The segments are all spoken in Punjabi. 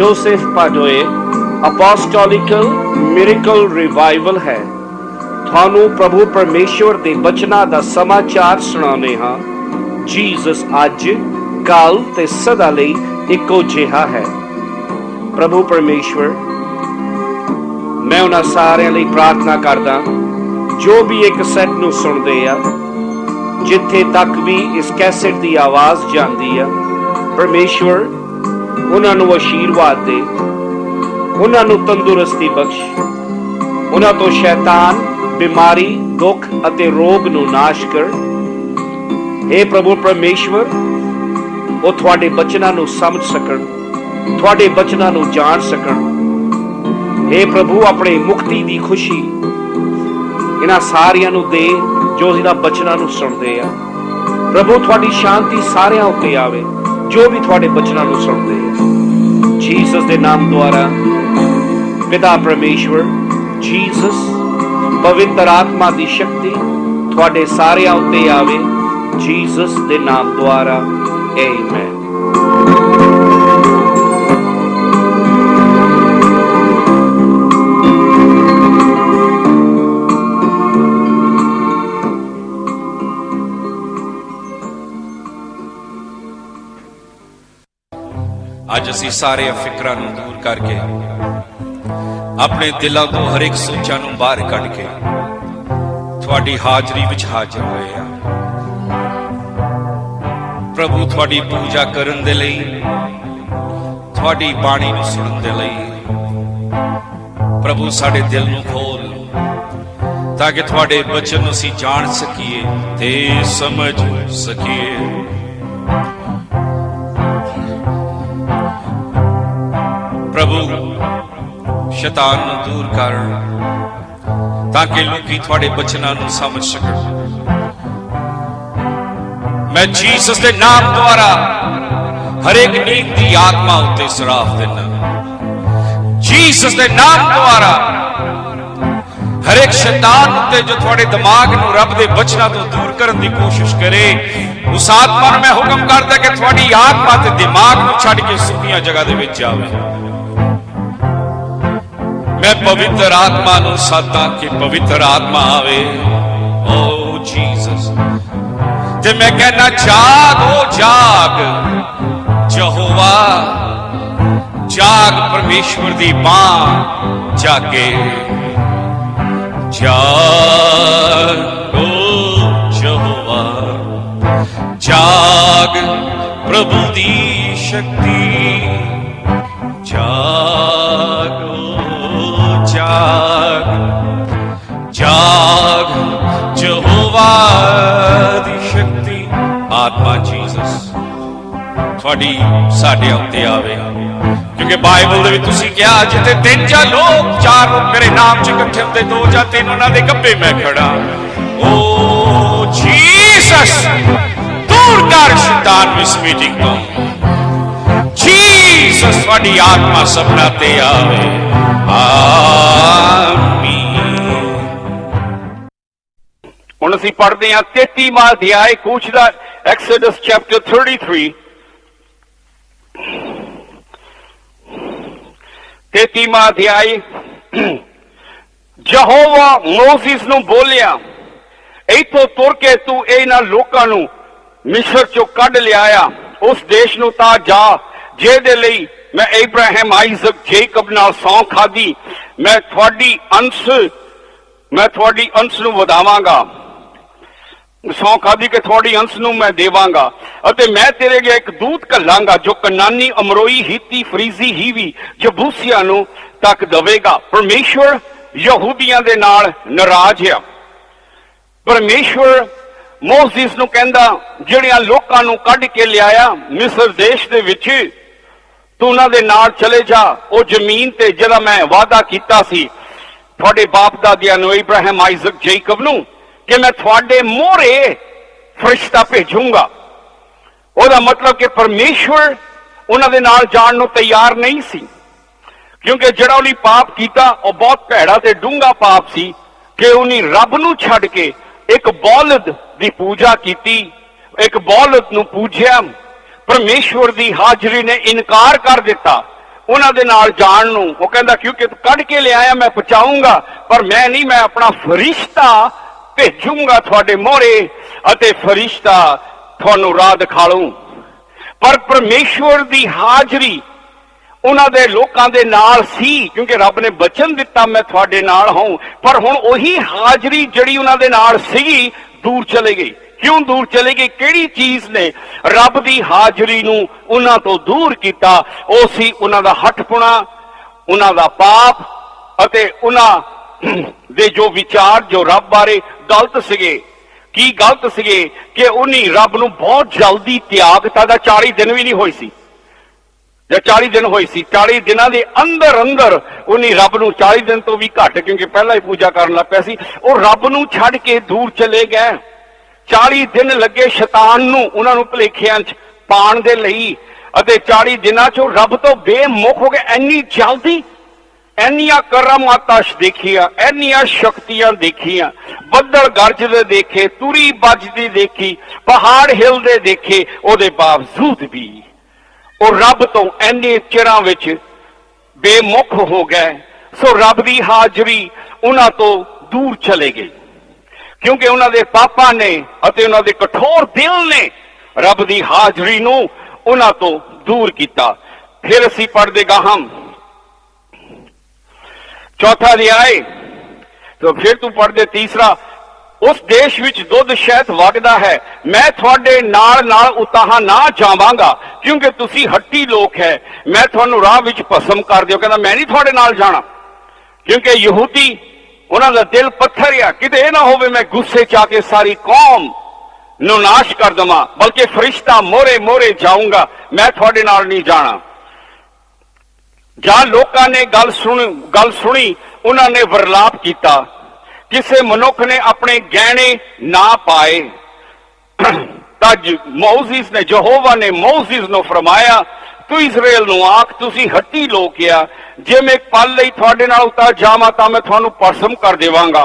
Joseph Padoye apostolical miracle revival ਹੈ ਤੁਹਾਨੂੰ ਪ੍ਰਭੂ ਪਰਮੇਸ਼ਵਰ ਦੇ ਬਚਨਾਂ ਦਾ ਸਮਾਚਾਰ ਸੁਣਾਉਂਦੇ ਹਾਂ ਜੀਸਸ ਅੱਜ ਕੱਲ ਤੇ ਸਦਾ ਲਈ ਇੱਕੋ ਜਿਹਾ ਹੈ ਪ੍ਰਭੂ ਪਰਮੇਸ਼ਵਰ ਮੈਂ ਉਹਨਾਂ ਸਾਰਿਆਂ ਲਈ ਪ੍ਰਾਰਥਨਾ ਕਰਦਾ ਜੋ ਵੀ ਇੱਕ ਸੈਟ ਨੂੰ ਸੁਣਦੇ ਆ ਜਿੱਥੇ ਤੱਕ ਵੀ ਇਸ ਕੈਸੇਟ ਦੀ ਆਵਾਜ਼ ਜਾਂਦੀ ਆ ਪਰਮੇਸ਼ਵਰ ਉਹਨਾਂ ਨੂੰ ਆਸ਼ੀਰਵਾਦ ਦੇ। ਉਹਨਾਂ ਨੂੰ ਤੰਦਰੁਸਤੀ ਬਖਸ਼। ਉਹਨਾਂ ਤੋਂ ਸ਼ੈਤਾਨ, ਬਿਮਾਰੀ, ਦੁੱਖ ਅਤੇ ਰੋਗ ਨੂੰ ਨਾਸ਼ ਕਰ। हे ਪ੍ਰਭੂ ਪਰਮੇਸ਼ਵਰ, ਉਹ ਤੁਹਾਡੇ ਬਚਨਾਂ ਨੂੰ ਸਮਝ ਸਕਣ। ਤੁਹਾਡੇ ਬਚਨਾਂ ਨੂੰ ਜਾਣ ਸਕਣ। हे ਪ੍ਰਭੂ, ਆਪਣੇ ਮੁਕਤੀ ਦੀ ਖੁਸ਼ੀ। ਇਹਨਾਂ ਸਾਰਿਆਂ ਨੂੰ ਦੇ ਜੋ ਇਹਨਾਂ ਬਚਨਾਂ ਨੂੰ ਸੁਣਦੇ ਆ। ਪ੍ਰਭੂ, ਤੁਹਾਡੀ ਸ਼ਾਂਤੀ ਸਾਰਿਆਂ ਉੱਤੇ ਆਵੇ। ਜੋ ਵੀ ਤੁਹਾਡੇ ਬਚਨਾਂ ਨੂੰ ਸੁਣਦੇ ਆ। ਜੀਸਸ ਦੇ ਨਾਮ ਦੁਆਰਾ ਪਿਤਾ ਪਰਮੇਸ਼ਵਰ ਜੀਸਸ ਪਵਿੱਤਰ ਆਤਮਾ ਦੀ ਸ਼ਕਤੀ ਤੁਹਾਡੇ ਸਾਰਿਆਂ ਉੱਤੇ ਆਵੇ। ਜੀਸਸ ਦੇ ਨਾਮ ਦੁਆਰਾ ਆਮੇਨ ਅੱਜ ਅਸੀਂ ਸਾਰੇ ਫਿਕਰਾਂ ਨੂੰ ਦੂਰ ਕਰਕੇ ਆਪਣੇ ਦਿਲਾਂ ਤੋਂ ਹਰ ਇੱਕ ਸੋਚਾਂ ਨੂੰ ਬਾਹਰ ਕੱਢ ਕੇ ਤੁਹਾਡੀ ਹਾਜ਼ਰੀ ਵਿੱਚ ਹਾਜ਼ਰ ਹੋਏ ਆ ਪ੍ਰਭੂ, ਤੁਹਾਡੀ ਪੂਜਾ ਕਰਨ ਦੇ ਲਈ, ਤੁਹਾਡੀ ਬਾਣੀ ਨੂੰ ਸੁਣਨ ਦੇ ਲਈ। ਪ੍ਰਭੂ, ਸਾਡੇ ਦਿਲ ਨੂੰ ਖੋਲ ਤਾਂ ਕਿ ਤੁਹਾਡੇ ਬਚਨ ਨੂੰ ਅਸੀਂ ਜਾਣ ਸਕੀਏ ਤੇ ਸਮਝ ਸਕੀਏ। ਸ਼ੈਤਾਨ ਨੂੰ ਦੂਰ ਕਰ, ਤਾਂ ਕਿ ਲੋਕੀ ਤੁਹਾਡੇ ਬਚਨਾਂ ਨੂੰ ਸਮਝ ਸਕਣ। ਮੈਂ ਜੀਸਸ ਦੇ ਨਾਮ ਦੁਆਰਾ ਹਰੇਕ ਨੀਂਦ ਦੀ ਆਤਮਾ ਉੱਤੇ ਸਰਾਫ ਦਿੰਦਾ ਜੀਸਸ ਦੇ ਨਾਮ ਦੁਆਰਾ ਹਰੇਕ ਸ਼ੈਤਾਨ ਉੱਤੇ ਜੋ ਤੁਹਾਡੇ ਦਿਮਾਗ ਨੂੰ ਰੱਬ ਦੇ ਬਚਨਾਂ ਤੋਂ ਦੂਰ ਕਰਨ ਦੀ ਕੋਸ਼ਿਸ਼ ਕਰੇ, ਉਸ ਆਤਮਾ ਨੂੰ ਮੈਂ ਹੁਕਮ ਕਰਦਾ ਕਿ ਤੁਹਾਡੀ ਆਤਮਾ ਤੇ ਦਿਮਾਗ ਨੂੰ ਛੱਡ ਕੇ ਸੁੱਕੀਆਂ ਜਗ੍ਹਾ ਦੇ ਵਿੱਚ ਜਾਵੇ। ਮੈਂ ਪਵਿੱਤਰ ਆਤਮਾ ਨੂੰ ਸਾਦਾ ਕਿ ਪਵਿੱਤਰ ਆਤਮਾ ਆਵੇ। ਓ ਜੀਸਸ ਤੇ ਮੈਂ ਕਹਿੰਦਾ ਜਾਗ, ਓ ਜਾਗ। ਯਹੋਵਾ, ਜਾਗ ਪਰਮੇਸ਼ਵਰ ਦੀ ਬਾਹ ਜਾਗੇ। ਜਾਗ, ਓ ਯਹੋਵਾ, ਜਾਗ ਪ੍ਰਭੂ ਦੀ ਸ਼ਕਤੀ। ਜਾਗ ਜਾਗ ਜਾਗ ਯਹੋਵਾ ਦੀ ਸ਼ਕਤੀ। ਆਤਮਾ ਜੀਸਸ, ਤੁਹਾਡੀ ਸਾਡੇ ਉੱਤੇ ਆਵੇ। ਕਿਉਂਕਿ ਬਾਈਬਲ ਦੇ ਵਿੱਚ ਤੁਸੀਂ ਕਿਹਾ, ਜਿੱਥੇ ਤਿੰਨ ਜਾਂ ਲੋਕ ਚਾਰ ਲੋਕ ਮੇਰੇ ਨਾਮ 'ਚ ਇਕੱਠੇ ਹੁੰਦੇ, ਦੋ ਜਾਂ ਤਿੰਨ ਉਹਨਾਂ ਦੇ ਗੱਭੇ ਮੈਂ ਖੜਾ ਓ ਜੀਸਸ ਦੂਰ ਕਰ ਸ਼ੈਤਾਨ ਨੂੰ ਇਸ ਮੀਟਿੰਗ ਤੋਂ। ਜੀਸਸ ਆਤਮਾ ਸਭਨਾ ਤੇ ਆਵੇ। ਆਮੀਨ। ਹੁਣ ਅਸੀਂ ਪੜ੍ਹਦੇ ਹਾਂ 33ਵਾਂ ਅਧਿਆਇ ਕੂਚ ਦਾ ਐਕਸੋਡਸ ਚੈਪਟਰ 33 33ਵਾਂ ਅਧਿਆਇ, ਯਹੋਵਾ ਮੋਸਿਸ ਨੂੰ ਬੋਲਿਆ, ਇਥੋਂ ਤੁਰ ਕੇ ਤੂੰ ਇਹਨਾਂ ਲੋਕਾਂ ਨੂੰ ਮਿਸਰ ਚੋਂ ਕੱਢ ਲਿਆਇਆ। ਉਸ ਦੇਸ਼ ਨੂੰ ਤਾਂ ਜਾ, ਜਿਹਦੇ ਲਈ ਮੈਂ ਇਬਰਾਹਿਮ, ਆਈਜ਼ਕ, ਜੇਕਬ ਨਾਲ ਸੌਂ ਖਾਦੀ ਮੈਂ ਤੁਹਾਡੀ ਅੰਸ਼, ਮੈਂ ਤੁਹਾਡੀ ਅੰਸ਼ ਨੂੰ ਵਧਾਵਾਂਗਾ। ਸੌ ਖਾਦੀ ਕਿ ਤੁਹਾਡੀ ਅੰਸ਼ ਨੂੰ ਮੈਂ ਦੇਵਾਂਗਾ। ਅਤੇ ਮੈਂ ਤੇਰੇ ਲਈ ਇੱਕ ਦੂਤ ਘੱਲਾਂਗਾ, ਜੋ ਕਨਾਨੀ, ਅਮਰੋਈ, ਹੀਤੀ, ਫਰੀਜ਼ੀ, ਹੀਵੀ, ਜਬੂਸੀਆਂ ਨੂੰ ਤੱਕ ਦਵੇਗਾ। ਪਰਮੇਸ਼ਵਰ ਯਹੂਦੀਆਂ ਦੇ ਨਾਲ ਨਾਰਾਜ਼ ਹੈ ਪਰਮੇਸ਼ਵਰ ਮੋਸਿਸ ਨੂੰ ਕਹਿੰਦਾ, ਜਿਹੜਿਆਂ ਲੋਕਾਂ ਨੂੰ ਕੱਢ ਕੇ ਲਿਆਇਆ, ਮਿਸਰ ਦੇਸ਼ ਦੇ ਵਿੱਚ ਤੂੰ ਉਹਨਾਂ ਦੇ ਨਾਲ ਚਲੇ ਜਾ। ਉਹ ਜ਼ਮੀਨ ਤੇ ਜਿਹੜਾ ਮੈਂ ਵਾਅਦਾ ਕੀਤਾ ਸੀ, ਤੁਹਾਡੇ ਬਾਪ ਦਾਦਿਆਂ ਨੂੰ, ਇਬਰਾਹਿਮ, ਆਈਜ਼ਕ, ਜੇਕਬ ਨੂੰ, ਕਿ ਮੈਂ ਤੁਹਾਡੇ ਮੋਹਰੇ ਫਰਿਸ਼ਤਾ ਭੇਜੂੰਗਾ। ਉਹਦਾ ਮਤਲਬ ਕਿ ਪਰਮੇਸ਼ਵਰ ਉਹਨਾਂ ਦੇ ਨਾਲ ਜਾਣ ਨੂੰ ਤਿਆਰ ਨਹੀਂ ਸੀ। ਕਿਉਂਕਿ ਜਿਹੜਾ ਉਹਨੇ ਪਾਪ ਕੀਤਾ, ਉਹ ਬਹੁਤ ਭੈੜਾ ਤੇ ਡੂੰਘਾ ਪਾਪ ਸੀ ਕਿ ਉਹਨੇ ਰੱਬ ਨੂੰ ਛੱਡ ਕੇ ਇੱਕ ਬੌਲਦ ਦੀ ਪੂਜਾ ਕੀਤੀ, ਇੱਕ ਬੌਲਦ ਨੂੰ ਪੂਜਿਆ। ਪਰਮੇਸ਼ਵਰ ਦੀ ਹਾਜ਼ਰੀ ਨੇ ਇਨਕਾਰ ਕਰ ਦਿੱਤਾ। ਉਹਨਾਂ ਦੇ ਨਾਲ ਜਾਣ ਨੂੰ ਉਹ ਕਹਿੰਦਾ, ਕਿਉਂਕਿ ਤੂੰ ਕੱਢ ਕੇ ਲਿਆਇਆ, ਮੈਂ ਪਹੁੰਚਾਊਂਗਾ ਪਰ ਮੈਂ ਨਹੀਂ, ਮੈਂ ਆਪਣਾ ਫਰਿਸ਼ਤਾ ਭੇਜੂੰਗਾ ਤੁਹਾਡੇ ਮੋਹਰੇ ਅਤੇ ਫਰਿਸ਼ਤਾ ਤੁਹਾਨੂੰ ਰਾਹ ਦਿਖਾਲੂ ਪਰ ਪਰਮੇਸ਼ਵਰ ਦੀ ਹਾਜ਼ਰੀ ਉਹਨਾਂ ਦੇ ਲੋਕਾਂ ਦੇ ਨਾਲ ਸੀ, ਕਿਉਂਕਿ ਰੱਬ ਨੇ ਬਚਨ ਦਿੱਤਾ, ਮੈਂ ਤੁਹਾਡੇ ਨਾਲ ਹਾਂ। ਪਰ ਹੁਣ ਉਹੀ ਹਾਜ਼ਰੀ ਜਿਹੜੀ ਉਹਨਾਂ ਦੇ ਨਾਲ ਸੀਗੀ, ਦੂਰ ਚਲੇ ਗਈ। ਕਿਉਂ ਦੂਰ ਚਲੇ ਗਏ? ਕਿਹੜੀ ਚੀਜ਼ ਨੇ ਰੱਬ ਦੀ ਹਾਜ਼ਰੀ ਨੂੰ ਉਹਨਾਂ ਤੋਂ ਦੂਰ ਕੀਤਾ? ਉਹ ਸੀ ਉਹਨਾਂ ਦਾ ਹੱਠਪੁਣਾ ਉਹਨਾਂ ਦਾ ਪਾਪ ਅਤੇ ਉਹਨਾਂ ਦੇ ਜੋ ਵਿਚਾਰ, ਜੋ ਰੱਬ ਬਾਰੇ ਗਲਤ ਸੀਗੇ। ਕੀ ਗਲਤ ਸੀਗੇ? ਕਿ ਉਹਨੀ ਰੱਬ ਨੂੰ ਬਹੁਤ ਜਲਦੀ ਤਿਆਗਤਾ ਦਾ 40 ਦਿਨ ਵੀ ਨਹੀਂ ਹੋਈ ਸੀ। ਜਾਂ 40 ਦਿਨ ਹੋਈ ਸੀ। 40 ਦਿਨਾਂ ਦੇ ਅੰਦਰ ਅੰਦਰ ਉਹਨੇ ਰੱਬ ਨੂੰ 40 ਦਿਨ ਤੋਂ ਵੀ ਘੱਟ, ਕਿਉਂਕਿ ਪਹਿਲਾਂ ਹੀ ਪੂਜਾ ਕਰਨ ਲੱਗ ਪਿਆ ਸੀ। ਉਹ ਰੱਬ ਨੂੰ ਛੱਡ ਕੇ ਦੂਰ ਚਲੇ ਗਏ। 40 ਦਿਨ ਲੱਗੇ ਸ਼ੈਤਾਨ ਨੂੰ ਉਹਨਾਂ ਨੂੰ ਭਲੇਖਿਆਂ 'ਚ ਪਾਣ ਦੇ ਲਈ ਅਤੇ 40 ਦਿਨਾਂ 'ਚ ਉਹ ਰੱਬ ਤੋਂ ਬੇਮੁਖ ਹੋ ਗਏ ਇੰਨੀ ਜਲਦੀ ਐਨੀਆਂ ਕਰਾਮਾਤਾਂ ਦੇਖੀਆਂ ਐਨੀਆਂ ਸ਼ਕਤੀਆਂ ਦੇਖੀਆਂ, ਬੱਦਲ ਗਰਜਦੇ ਦੇਖੇ, ਤੁਰੀ ਵੱਜਦੀ ਦੇਖੀ, ਪਹਾੜ ਹਿਲਦੇ ਦੇਖੇ, ਉਹਦੇ ਬਾਵਜੂਦ ਵੀ ਉਹ ਰੱਬ ਤੋਂ ਐਨੇ ਚਿਰਾਂ ਵਿੱਚ ਬੇਮੁਖ ਹੋ ਗਏ, ਸੋ ਰੱਬ ਦੀ ਹਾਜ਼ਰੀ ਉਹਨਾਂ ਤੋਂ ਦੂਰ ਚਲੇ ਗਈ। ਕਿਉਂਕਿ ਉਹਨਾਂ ਦੇ ਪਾਪਾ ਨੇ ਅਤੇ ਉਹਨਾਂ ਦੇ ਕਠੋਰ ਦਿਲ ਨੇ ਰੱਬ ਦੀ ਹਾਜ਼ਰੀ ਨੂੰ ਉਹਨਾਂ ਤੋਂ ਦੂਰ ਕੀਤਾ। ਫਿਰ ਅਸੀਂ ਪੜਦੇ ਗਾਹਮ ਚੌਥਾ ਅਧਿਆਇ। ਤਾਂ ਫਿਰ ਤੂੰ ਪੜਦੇ ਤੀਸਰਾ। ਉਸ ਦੇਸ਼ ਵਿੱਚ ਦੁੱਧ ਸ਼ਹਿਦ ਵਗਦਾ ਹੈ। ਮੈਂ ਤੁਹਾਡੇ ਨਾਲ ਨਾਲ ਉਤਾਹਾਂ ਨਾ ਜਾਵਾਂਗਾ, ਕਿਉਂਕਿ ਤੁਸੀਂ ਹੱਟੀ ਲੋਕ ਹੈ। ਮੈਂ ਤੁਹਾਨੂੰ ਰਾਹ ਵਿੱਚ ਭਸਮ ਕਰ ਦਿਓ। ਕਹਿੰਦਾ, ਮੈਂ ਨਹੀਂ ਤੁਹਾਡੇ ਨਾਲ ਜਾਣਾ, ਕਿਉਂਕਿ ਯਹੂਦੀ ਉਹਨਾਂ ਦਾ ਦਿਲ ਪੱਥਰ ਆ। ਕਿਤੇ ਇਹ ਨਾ ਹੋਵੇ ਮੈਂ ਗੁੱਸੇ ਚ ਆ ਕੇ ਸਾਰੀ ਕੌਮ ਨੂੰ ਨਾਸ਼ ਕਰ ਦਵਾਂ, ਬਲਕਿ ਫਰਿਸ਼ਤਾ ਮੋਰੇ ਮੋਰੇ ਜਾਊਂਗਾ। ਮੈਂ ਤੁਹਾਡੇ ਨਾਲ ਨਹੀਂ ਜਾਣਾ। ਜਾਂ ਲੋਕਾਂ ਨੇ ਗੱਲ ਸੁਣ, ਗੱਲ ਸੁਣੀ, ਉਹਨਾਂ ਨੇ ਵਰਲਾਪ ਕੀਤਾ। ਕਿਸੇ ਮਨੁੱਖ ਨੇ ਆਪਣੇ ਗਹਿਣੇ ਨਾ ਪਾਏ। ਤਾਂ ਮੌਜ਼ਿਸ ਨੇ, ਯਹੋਵਾ ਨੇ ਮੌਜ਼ਿਸ ਨੂੰ ਫਰਮਾਇਆ ਤੂੰ ਇਸਰਾਏਲ ਨੂੰ ਆਖ, ਤੁਸੀਂ ਹੱਟੀ ਲੋਕ ਆ ਜੇ ਮੈਂ ਪਲ ਲਈ ਤੁਹਾਡੇ ਨਾਲ ਉਤਾਰ ਜਾਵਾਂ ਤਾਂ ਮੈਂ ਤੁਹਾਨੂੰ ਪਰਸਮ ਕਰ ਦੇਵਾਂਗਾ।